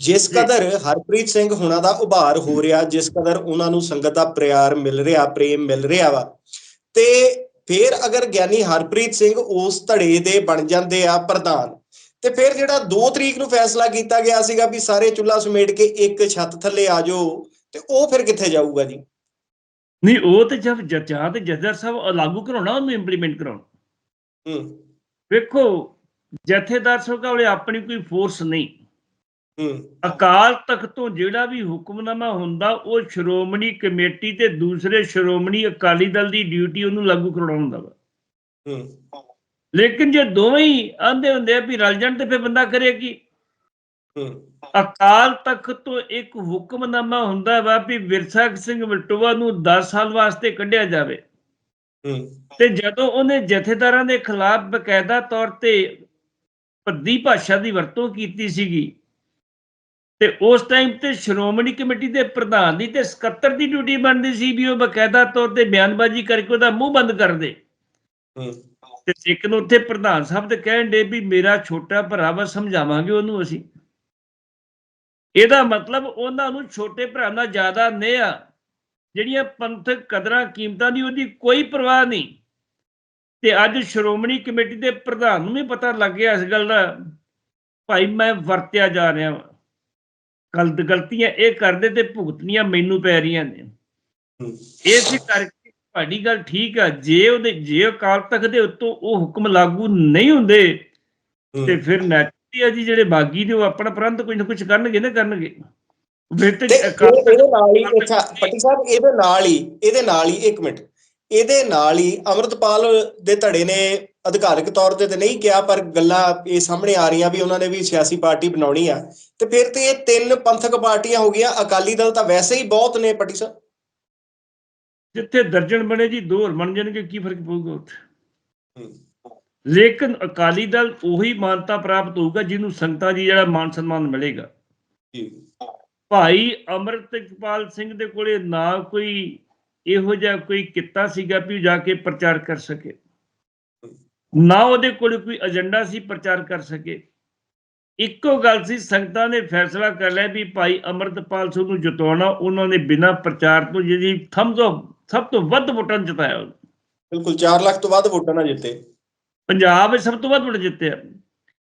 ਜਿਸ। ਕਦਰ ਹਰਪ੍ਰੀਤ ਸਿੰਘ ਹੁਣਾਂ ਦਾ ਉਭਾਰ ਹੋ ਰਿਹਾ ਜਿਸ ਕਦਰ ਉਹਨਾਂ ਨੂੰ ਸੰਗਤ ਦਾ ਪਿਆਰ ਮਿਲ ਰਿਹਾ ਪ੍ਰੇਮ ਮਿਲ ਰਿਹਾ ਵਾ। ਤੇ ਫਿਰ ਅਗਰ ਗਿਆਨੀ ਹਰਪ੍ਰੀਤ ਸਿੰਘ ਉਸ ਧੜੇ ਦੇ ਬਣ ਜਾਂਦੇ ਆ ਪ੍ਰਧਾਨ ਤੇ ਫਿਰ ਜਿਹੜਾ 2 ਤਰੀਕ ਨੂੰ ਫੈਸਲਾ ਕੀਤਾ ਗਿਆ ਸੀਗਾ ਵੀ ਸਾਰੇ ਚੁੱਲ੍ਹਾ ਸਮੇਟ ਕੇ ਇੱਕ ਛੱਤ ਥੱਲੇ ਆ ਜਾਓ ਤੇ ਉਹ ਫਿਰ ਕਿੱਥੇ ਜਾਊਗਾ ਜੀ? ਨਹੀਂ ਉਹ ਤੇ ਜਦ ਜੱਜਾਂ ਤੇ ਜੱਜਰ ਸਾਹਿਬ ਲਾਗੂ ਕਰਾਉਣਾ ਉਹਨੂੰ ਇੰਪਲੀਮੈਂਟ ਕਰਾਉਣਾ। ਹੂੰ। ਵੇਖੋ ਜਥੇਦਾਰ ਸਾਹਿਬ ਕੋਲੇ ਆਪਣੀ ਕੋਈ ਫੋਰਸ ਨਹੀਂ। ਅਕਾਲ ਤਖਤ ਤੋਂ ਜਿਹੜਾ ਵੀ ਹੁਕਮਨਾਮਾ ਹੁੰਦਾ ਉਹ ਸ਼੍ਰੋਮਣੀ ਕਮੇਟੀ ਤੇ ਦੂਸਰੇ ਸ਼੍ਰੋਮਣੀ ਅਕਾਲੀ ਦਲ ਦੀ ਡਿਊਟੀ ਉਹਨੂੰ ਲਾਗੂ ਕਰਾਉਣਾ ਵਾ। ਲੇਕਿਨ ਜੇ ਦੋਵੇਂ ਹੀ ਆਂਦੇ ਹੁੰਦੇ ਆ ਵੀ ਰਲ ਜਾਣ ਤੇ ਫਿਰ ਬੰਦਾ ਕਰੇ ਕੀ? ਅਕਾਲ ਤਖਤ ਤੋਂ ਇੱਕ ਹੁਕਮਨਾਮਾ ਹੁੰਦਾ ਵਾ ਵੀ ਵਿਰਸਾ ਸਿੰਘ ਵਲਟੋਆ ਨੂੰ 10 ਸਾਲ ਵਾਸਤੇ ਕੱਢਿਆ ਜਾਵੇ। ਤੇ ਜਦੋਂ ਉਹਨੇ ਜਥੇਦਾਰਾਂ ਦੇ ਖਿਲਾਫ ਬਕਾਇਦਾ ਤੌਰ ਤੇ ਭੱਦੀ ਭਾਸ਼ਾ ਦੀ ਵਰਤੋਂ ਕੀਤੀ ਸੀਗੀ ਤੇ ਉਸ ਟਾਈਮ ਤੇ ਸ਼੍ਰੋਮਣੀ ਕਮੇਟੀ ਦੇ ਪ੍ਰਧਾਨ ਦੀ ਤੇ ਸਕੱਤਰ ਦੀ ਡਿਊਟੀ ਬਣਦੀ ਸੀ ਵੀ ਉਹ ਬਕਾਇਦਾ ਤੌਰ ਤੇ ਬਿਆਨਬਾਜ਼ੀ ਕਰਕੇ ਉਹਦਾ ਮੂੰਹ ਬੰਦ ਕਰ ਦੇ। ਤੇ ਇੱਕ ਨੂੰ ਉੱਥੇ ਪ੍ਰਧਾਨ ਸਾਹਿਬ ਤੇ ਕਹਿਣ ਦੇ ਵੀ ਮੇਰਾ ਛੋਟਾ ਭਰਾ ਵਾ ਸਮਝਾਵਾਂਗੇ ਉਹਨੂੰ ਅਸੀਂ। ਇਹਦਾ ਮਤਲਬ ਉਹਨਾਂ ਨੂੰ ਛੋਟੇ ਭਰਾ ਨਾਲ ਜ਼ਿਆਦਾ ਨੇਹ ਆ। ਜਿਹੜੀਆਂ ਪੰਥਕ ਕਦਰਾਂ ਕੀਮਤਾਂ ਦੀ ਉਹਦੀ ਕੋਈ ਪਰਵਾਹ ਨਹੀਂ। ਤੇ ਅੱਜ ਸ਼੍ਰੋਮਣੀ ਕਮੇਟੀ ਦੇ ਪ੍ਰਧਾਨ ਨੂੰ ਵੀ ਪਤਾ ਲੱਗ ਗਿਆ ਇਸ ਗੱਲ ਦਾ ਭਾਈ ਮੈਂ ਵਰਤਿਆ ਜਾ ਰਿਹਾ ਹਾਂ ਗਲਤ ਗਲਤੀਆਂ ਇਹ ਕਰਦੇ ਤੇ ਭੁਗਤਣੀਆਂ ਮੈਨੂੰ ਪੈ ਰਹੀਆਂ ਨੇ। ਇਸ ਕਰਕੇ ਤੁਹਾਡੀ ਗੱਲ ਠੀਕ ਆ ਜੇ ਉਹਦੇ ਜੇ ਅਕਾਲ ਤਖਤ ਦੇ ਉੱਤੋਂ ਉਹ ਹੁਕਮ ਲਾਗੂ ਨਹੀਂ ਹੁੰਦੇ ਤੇ ਫਿਰ ਨੈਚੁਰਲੀ ਆ ਜੀ ਜਿਹੜੇ ਬਾਗੀ ਨੇ ਉਹ ਆਪਣਾ ਪ੍ਰੰਤ ਕੁਝ ਨਾ ਕੁਝ ਕਰਨਗੇ ਨਾ ਕਰਨਗੇ। ਇਹਦੇ ਨਾਲ ਹੀ ਅੱਛਾ ਪੱਟੀ ਸਾਹਿਬ ਇਹਦੇ ਨਾਲ ਹੀ ਇਹਦੇ ਨਾਲ ਹੀ ਇੱਕ ਮਿੰਟ। ਇਹਦੇ ਨਾਲ ਹੀ ਅਮਰਤਪਾਲ ਦੇ ਧੜੇ ਨੇ ਅਧਿਕਾਰਿਕ ਤੌਰ ਤੇ ਤੇ ਨਹੀਂ ਕਿਹਾ ਪਰ ਗੱਲਾਂ ਇਹ ਸਾਹਮਣੇ ਆ ਰਹੀਆਂ ਵੀ ਉਹਨਾਂ ਨੇ ਵੀ ਸਿਆਸੀ ਪਾਰਟੀ ਬਣਾਉਣੀ ਆ। ਤੇ ਫਿਰ ਤੇ ਇਹ ਤਿੰਨ ਪੰਥਕ ਪਾਰਟੀਆਂ ਹੋ ਗਈਆਂ। ਅਕਾਲੀ ਦਲ ਤਾਂ ਵੈਸੇ ਹੀ ਬਹੁਤ ਨੇ ਪੱਟੀ ਸਾਹਿਬ। ਜਿੱਥੇ ਦਰਜਨ ਬਣੇ ਜੀ ਦੋ ਹੋਰ ਬਣ ਜਾਣਗੇ ਕੀ ਫ਼ਰਕ ਪਊਗਾ ਉੱਥੇ? ਲੇਕਿਨ ਅਕਾਲੀ ਦਲ ਉਹੀ ਮਾਨਤਾ ਪ੍ਰਾਪਤ ਹੋਊਗਾ ਜਿਹਨੂੰ ਸੰਗਤਾਂ ਦੀ ਜਿਹੜਾ ਮਾਨ ਸਨਮਾਨ ਮਿਲੇਗਾ। ਜੀ। ਭਾਈ ਅਮਰਤਪਾਲ ਸਿੰਘ ਦੇ ਕੋਲੇ ਨਾ ਕੋਈ ਇਹੋ ਜਿਹਾ ਕੋਈ ਕਿੱਤਾ ਸੀਗਾ ਵੀ ਜਾ ਕੇ ਪ੍ਰਚਾਰ ਕਰ ਸਕੇ ਨਾ ਉਹਦੇ ਕੋਲ ਕੋਈ ਏਜੰਡਾ ਸੀ ਪ੍ਰਚਾਰ ਕਰ ਸਕੇ ਇੱਕੋ ਗੱਲ ਸੀ ਸੰਗਤਾਂ ਨੇ ਫੈਸਲਾ ਕਰ ਲਿਆ ਵੀ ਭਾਈ ਅਮਰਤਪਾਲ ਸਿੰਘ ਨੂੰ ਜਿਤਾਉਣਾ ਉਹਨਾਂ ਨੇ ਬਿਨਾਂ ਪ੍ਰਚਾਰ ਤੋਂ ਜਿਹੜੀ ਥੰਮ ਤੋਂ ਸਭ ਤੋਂ ਵੱਧ ਵੋਟਾਂ ਜਿਤਾਇਆ। ਬਿਲਕੁਲ 4 ਲੱਖ ਤੋਂ ਵੱਧ ਵੋਟਾਂ ਨਾਲ ਜਿੱਤੇ ਪੰਜਾਬ ਵਿੱਚ ਸਭ ਤੋਂ ਵੱਧ ਵੋਟ ਜਿੱਤਿਆ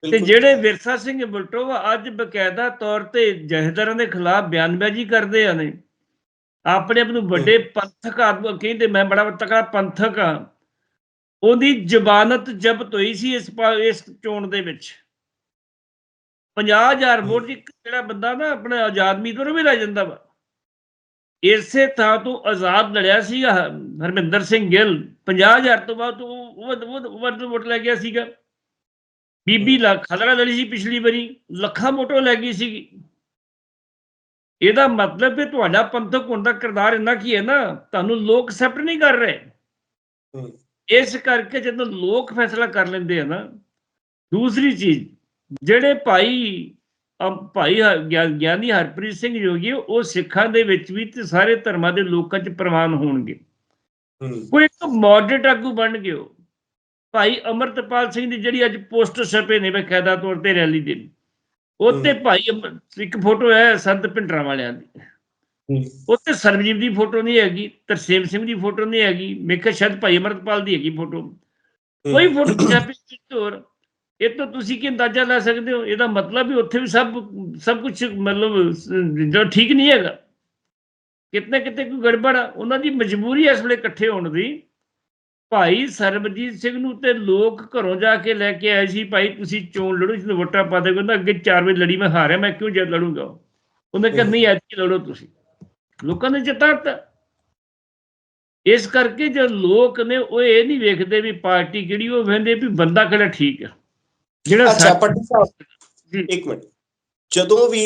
ਤੇ। ਜਿਹੜੇ ਵਿਰਸਾ ਸਿੰਘ ਬਲਟੋਵਾ ਅੱਜ ਬਕਾਇਦਾ ਤੌਰ ਤੇ ਜਹੇਦਾਰਾਂ ਦੇ ਖਿਲਾਫ ਬਿਆਨਬਾਜ਼ੀ ਕਰਦੇ ਆ ਨੇ ਆਪਣੇ ਆਪ ਨੂੰ ਵੱਡੇ ਪੰਥਕ ਆਦਮ ਕਹਿੰਦੇ ਮੈਂ ਬੜਾ ਤਕੜਾ ਪੰਥਕ ਆ ਉਹਦੀ ਜ਼ਬਾਨਤ ਜ਼ਬਤ ਹੋਈ ਸੀ ਇਸ ਇਸ ਚੋਣ ਦੇ ਵਿੱਚ। 50000 ਵੋਟ ਜਿਹੜਾ ਬੰਦਾ ਨਾ ਆਪਣੇ ਆਜ਼ਾਦ ਉਹ ਵੀ ਲੈ ਜਾਂਦਾ ਵਾ। ਇਸੇ ਥਾਂ ਤੋਂ ਆਜ਼ਾਦ ਲੜਿਆ ਸੀਗਾ ਹਰਮਿੰਦਰ ਸਿੰਘ ਗਿੱਲ। 50000 ਤੋਂ ਬਾਅਦ ਉਹ ਵੱਧ ਵੋਟ ਲੈ ਗਿਆ ਸੀਗਾ। ਬੀਬੀ ਲੱਖ ਖਦੜਾ ਲੜੀ ਸੀ ਪਿਛਲੀ ਵਾਰੀ। ਲੱਖਾਂ ਵੋਟਾਂ ਲੈ ਗਈ ਸੀਗੀ। ਇਹਦਾ ਮਤਲਬ ਹੈ ਤੁਹਾਡਾ ਪੰਥਕ ਹੋਣ ਦਾ ਕਿਰਦਾਰ ਇੰਨਾ ਕੀ ਹੈ ਨਾ ਤੁਹਾਨੂੰ ਲੋਕ ਐਕਸੈਪਟ ਨਹੀਂ ਕਰ ਰਹੇ। ਇਸ ਕਰਕੇ ਜਦੋਂ ਲੋਕ ਫੈਸਲਾ ਕਰ ਲੈਂਦੇ ਆ ਨਾ ਦੂਸਰੀ ਚੀਜ਼ ਜਿਹੜੇ ਭਾਈ ਭਾਈ ਗਿਆਨੀ ਹਰਪ੍ਰੀਤ ਸਿੰਘ ਜੋਗੀ ਉਹ ਸਿੱਖਾਂ ਦੇ ਵਿੱਚ ਵੀ ਤੇ ਸਾਰੇ ਧਰਮਾਂ ਦੇ ਲੋਕਾਂ 'ਚ ਪ੍ਰਵਾਨ ਹੋਣਗੇ। ਕੋਈ ਇੱਕ ਮੋਡਰੇਟ ਆਗੂ ਬਣ ਗਏ ਭਾਈ ਅਮਰਤਪਾਲ ਸਿੰਘ ਦੀ ਜਿਹੜੀ ਅੱਜ ਪੋਸਟਰ ਛਪੇ ਨੇ ਬਕਾਇਦਾ ਤੌਰ ਤੇ ਰੈਲੀ ਦੇ। ਉੱਤੇ ਭਾਈ ਇੱਕ ਫੋਟੋ ਹੈ ਸੰਤ ਭਿੰਡਰਾਂ ਵਾਲਿਆਂ ਦੀ। ਉੱਤੇ ਸਰਬਜੀਤ ਦੀ ਫੋਟੋ ਨਹੀਂ ਹੈਗੀ ਤਰਸੇਮ ਸਿੰਘ ਦੀ ਫੋਟੋ ਨਹੀਂ ਹੈਗੀ ਖਿਆਲ ਸ਼ਾਇਦ ਭਾਈ ਅਮਰਤਪਾਲ ਦੀ ਹੈਗੀ ਫੋਟੋ। ਕੋਈ ਫੋਟੋ ਪੰਜਾਬੀ ਹੋਰ। ਇਹ ਤੋਂ ਤੁਸੀਂ ਕੀ ਅੰਦਾਜ਼ਾ ਲਾ ਸਕਦੇ ਹੋ? ਇਹਦਾ ਮਤਲਬ ਵੀ ਉੱਥੇ ਵੀ ਸਭ ਸਭ ਕੁਝ ਮਤਲਬ ਜੋ ਠੀਕ ਨਹੀਂ ਹੈਗਾ। ਕਿਤਨੇ ਕਿਤੇ ਕੋਈ ਗੜਬੜ ਉਹਨਾਂ ਦੀ ਮਜਬੂਰੀ ਹੈ ਇਸ ਵੇਲੇ ਇਕੱਠੇ ਹੋਣ ਦੀ। ਭਾਈ ਸਰਬਜੀਤ ਸਿੰਘ ਨੂੰ ਤੇ ਲੋਕ ਘਰੋਂ ਜਾ ਕੇ ਲੈ ਕੇ ਆਏ ਸੀ ਭਾਈ ਤੁਸੀਂ ਚੋਣ ਲੜੋ ਜਿਹਨੂੰ ਵੋਟਾਂ ਪਾ ਦੇ ਕਹਿੰਦਾ ਅੱਗੇ 4 ਵਜੇ ਲੜੀ ਮੈਂ ਹਾਰਿਆ ਮੈਂ ਕਿਉਂ ਜਦ ਲੜੂੰਗਾ ਉਹਨੇ ਕਿਹਾ। ਨਹੀਂ ਐਤਕੀ ਲੜੋ ਤੁਸੀਂ ਲੋਕਾਂ ਨੇ ਜਿਤਾਤਾ ਇਸ ਕਰਕੇ ਜੋ ਲੋਕ ਨੇ ਉਹ ਇਹ ਨਹੀਂ ਵੇਖਦੇ ਵੀ ਪਾਰਟੀ ਕਿਹੜੀ ਉਹ ਵੇਖਦੇ ਵੀ ਬੰਦਾ ਕਿਹੜਾ ਠੀਕ ਹੈ ਜਿਹੜਾ ਅੱਛਾ ਪੱਟੀ ਸਾਹਿਬ ਜੀ। ਇੱਕ ਮਿੰਟ ਜਦੋਂ ਵੀ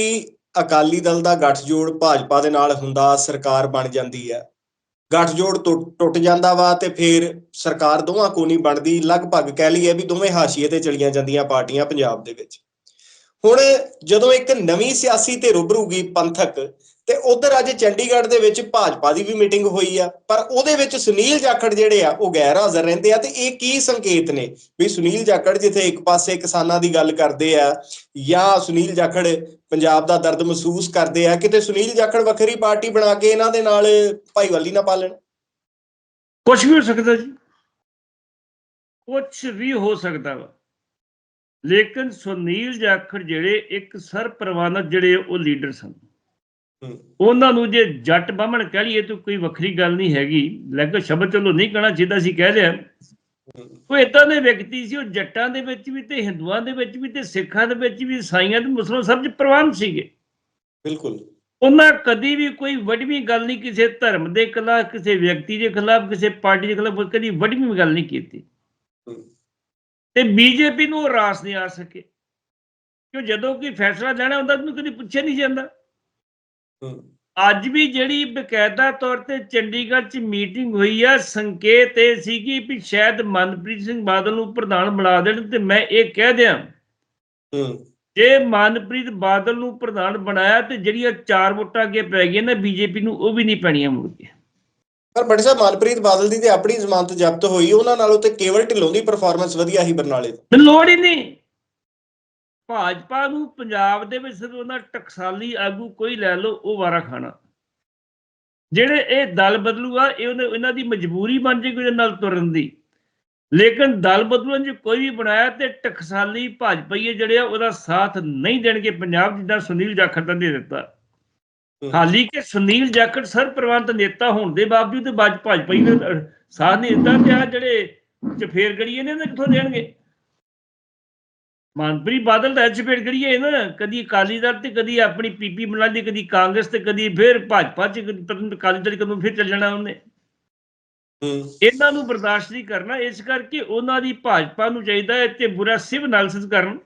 ਅਕਾਲੀ ਦਲ ਦਾ ਗੱਠਜੋੜ ਭਾਜਪਾ ਦੇ ਨਾਲ ਹੁੰਦਾ ਸਰਕਾਰ ਬਣ ਜਾਂਦੀ ਹੈ ਗੱਠਜੋੜ ਟੁੱਟ ਟੁੱਟ ਜਾਂਦਾ ਵਾ ਤੇ ਫਿਰ ਸਰਕਾਰ ਦੋਵਾਂ ਕੋਣੀ ਬਣਦੀ, ਲਗਭਗ ਕਹਿ ਲਈਏ ਵੀ ਦੋਵੇਂ ਹਾਸ਼ੀਏ ਤੇ ਚਲੀਆਂ ਜਾਂਦੀਆਂ ਪਾਰਟੀਆਂ ਪੰਜਾਬ ਦੇ ਵਿੱਚ। ਹੁਣ ਜਦੋਂ ਇੱਕ ਨਵੀਂ ਸਿਆਸੀ ਤੇ ਰੁਬਰੂਗੀ ਪੰਥਕ ਤੇ ਉਧਰ ਅੱਜ ਚੰਡੀਗੜ੍ਹ ਦੇ ਵਿੱਚ ਭਾਜਪਾ ਦੀ ਵੀ ਮੀਟਿੰਗ ਹੋਈ ਆ, ਪਰ ਉਹਦੇ ਵਿੱਚ ਸੁਨੀਲ ਜਾਖੜ ਜਿਹੜੇ ਆ, ਉਹ ਗੈਰ ਹਾਜ਼ਰ ਰਹਿੰਦੇ ਆ ਤੇ ਇਹ ਕੀ ਸੰਕੇਤ ਨੇ ਵੀ ਸੁਨੀਲ ਜਾਖੜ ਜਿੱਥੇ ਇੱਕ ਪਾਸੇ ਕਿਸਾਨਾਂ ਦੀ ਗੱਲ ਕਰਦੇ ਆ ਜਾਂ ਸੁਨੀਲ ਜਾਖੜ ਪੰਜਾਬ ਦਾ ਦਰਦ ਮਹਿਸੂਸ ਕਰਦੇ ਆ, ਕਿਤੇ ਸੁਨੀਲ ਜਾਖੜ ਵੱਖਰੀ ਪਾਰਟੀ ਬਣਾ ਕੇ ਇਹਨਾਂ ਦੇ ਨਾਲ ਭਾਈਵਾਲੀ ਨਾ ਪਾ ਲੈਣ? ਕੁਝ ਵੀ ਹੋ ਸਕਦਾ ਜੀ। ਕੁਝ ਵੀ ਹੋ ਸਕਦਾ ਵਾ। ਲੇਕਿਨ ਸੁਨੀਲ ਜਾਖੜ ਜਿਹੜੇ ਇੱਕ ਸਰਪ੍ਰਵਾਨਤ ਜਿਹੜੇ ਉਹ ਲੀਡਰ ਸਨ। ਉਹਨਾਂ ਨੂੰ ਜੇ ਜੱਟ ਬਾਹਮਣ ਕਹਿ ਲਈਏ ਤਾਂ ਕੋਈ ਵੱਖਰੀ ਗੱਲ ਨਹੀਂ ਹੈਗੀ। ਲੱਗ ਸ਼ਬਦ ਚਲੋ ਨਹੀਂ ਕਹਿਣਾ ਚਾਹੀਦਾ ਸੀ ਕਹਿ ਲਿਆ ਉਹ ਇਦਾਂ ਦੇ ਵਿਅਕਤੀ ਸੀ ਉਹ ਜੱਟਾਂ ਦੇ ਵਿੱਚ ਵੀ ਤੇ ਹਿੰਦੂਆਂ ਦੇ ਵਿੱਚ ਵੀ ਤੇ ਸਿੱਖਾਂ ਦੇ ਵਿੱਚ ਵੀ ਈਸਾਈਆਂ ਤੇ ਮੁਸਲਮਾਨ ਸਭ ਚ ਪ੍ਰਵਾਨ ਸੀਗੇ। ਬਿਲਕੁਲ। ਉਹਨਾਂ ਕਦੀ ਵੀ ਕੋਈ ਵੱਡਵੀਂ ਗੱਲ ਨਹੀਂ ਕਿਸੇ ਧਰਮ ਦੇ ਖਿਲਾਫ ਕਿਸੇ ਵਿਅਕਤੀ ਦੇ ਖਿਲਾਫ ਕਿਸੇ ਪਾਰਟੀ ਦੇ ਖਿਲਾਫ ਕਦੀ ਵੱਡਵੀਂ ਗੱਲ ਨਹੀਂ ਕੀਤੀ। ਤੇ ਬੀਜੇਪੀ ਨੂੰ ਰਾਸ ਨਹੀਂ ਆ ਸਕੇ। ਕਿਉਂ? ਜਦੋਂ ਕੋਈ ਫੈਸਲਾ ਲੈਣਾ ਹੁੰਦਾ ਉਹਨੂੰ ਕਦੀ ਪੁੱਛਿਆ ਨਹੀਂ ਜਾਂਦਾ। ਅੱਜ ਵੀ ਜਿਹੜੀ ਬਕਾਇਦਾ ਤੌਰ ਤੇ ਚੰਡੀਗੜ੍ਹ 'ਚ ਮੀਟਿੰਗ ਹੋਈ ਆ ਸੰਕੇਤ ਇਹ ਸੀ ਕਿ ਵੀ ਸ਼ਾਇਦ ਮਨਪ੍ਰੀਤ ਸਿੰਘ ਬਾਦਲ ਨੂੰ ਪ੍ਰਧਾਨ ਬਣਾ ਦੇਣ ਤੇ ਮੈਂ ਇਹ ਕਹਿ ਦਿਆਂ ਜੇ ਮਨਪ੍ਰੀਤ ਬਾਦਲ ਨੂੰ ਪ੍ਰਧਾਨ ਬਣਾਇਆ ਤੇ ਜਿਹੜੀਆਂ ਚਾਰ ਵੋਟਾਂ ਅੱਗੇ ਪੈ ਗਈਆਂ ਨੇ ਬੀਜੇਪੀ ਨੂੰ ਉਹ ਵੀ ਨਹੀਂ ਪੈਣੀਆਂ ਮੁੜ ਕੇ। ਪਰ ਬੜੇ ਸਾਹਿਬ ਮਨਪ੍ਰੀਤ ਬਾਦਲ ਦੀ ਤੇ ਆਪਣੀ ਜ਼ਮਾਨਤ ਜ਼ਬਤ ਹੋਈ, ਉਹਨਾਂ ਨਾਲੋਂ ਤੇ ਕੇਵਲ ਢਿੱਲੋਂ ਦੀ ਪਰਫਾਰਮੈਂਸ ਵਧੀਆ ਸੀ ਬਰਨਾਲੇ ਦੀ। ਲੋੜ ਹੀ ਨਹੀਂ। ਭਾਜਪਾ ਨੂੰ ਪੰਜਾਬ ਦੇ ਵਿੱਚ ਸਿਰਫ ਉਹਨਾਂ ਟਕਸਾਲੀ ਆਗੂ ਕੋਈ ਲੈ ਲਓ, ਉਹ ਵਾਰਾ ਖਾਣਾ। ਜਿਹੜੇ ਇਹ ਦਲ ਬਦਲੂਗਾ, ਇਹ ਇਹਨਾਂ ਦੀ ਮਜਬੂਰੀ ਬਣ ਜੇ ਕੋਈ ਨਾਲ ਤੁਰਨ ਦੀ। ਲੇਕਿਨ ਦਲ ਬਦਲਣ ਜੇ ਕੋਈ ਵੀ ਬਣਾਇਆ ਤੇ ਟਕਸਾਲੀ ਭਾਜਪਾਈਏ ਜਿਹੜੇ ਆ, ਉਹਦਾ ਸਾਥ ਨਹੀਂ ਦੇਣਗੇ। ਪੰਜਾਬ ਜਿੱਦਾਂ ਸੁਨੀਲ ਜਾਖੜ ਦਾ ਦੇ ਦਿੱਤਾ। ਹਾਲੀ ਕਿ ਸੁਨੀਲ ਜਾਖੜ ਸਰ ਪ੍ਰਵੰਤ ਨੇਤਾ ਹੋਣ ਦੇ ਬਾਵਜੂਦ ਬਾਜ ਭਾਜਪਾਈ ਨੇ ਅਹ, ਸਾਥ ਨਹੀਂ ਦਿੱਤਾ ਤੇ ਆ ਜਿਹੜੇ ਚਫੇਰ ਗੜੀਏ ਨੇ ਇਹਨਾਂ ਕਿੱਥੋਂ ਦੇਣਗੇ? ਮਨਪ੍ਰੀਤ ਬਾਦਲ ਦਾ ਚਫੇਰ ਗੜੀਏ ਨਾ ਕਦੀ ਅਕਾਲੀ ਦਲ ਤੇ ਕਦੀ ਆਪਣੀ ਪੀਪੀ ਬਣਾ ਲਈ ਕਦੀ ਕਾਂਗਰਸ ਤੇ ਕਦੀ ਫਿਰ ਭਾਜਪਾ ਚ ਨੀ ਅਕਾਲੀ ਦਲ ਕਦੋਂ ਫਿਰ ਚੱਲ ਜਾਣਾ ਉਹਨੇ। ਹੂੰ। ਇਹਨਾਂ ਨੂੰ ਬਰਦਾਸ਼ਤ ਨਹੀਂ ਕਰਨਾ ਇਸ ਕਰਕੇ ਉਹਨਾਂ ਦੀ ਭਾਜਪਾ ਨੂੰ ਚਾਹੀਦਾ ਹੈ ਤੇ ਬੁਰਾ ਸਿਵ ਐਨਾਲਿਸਿਸ ਕਰਨ।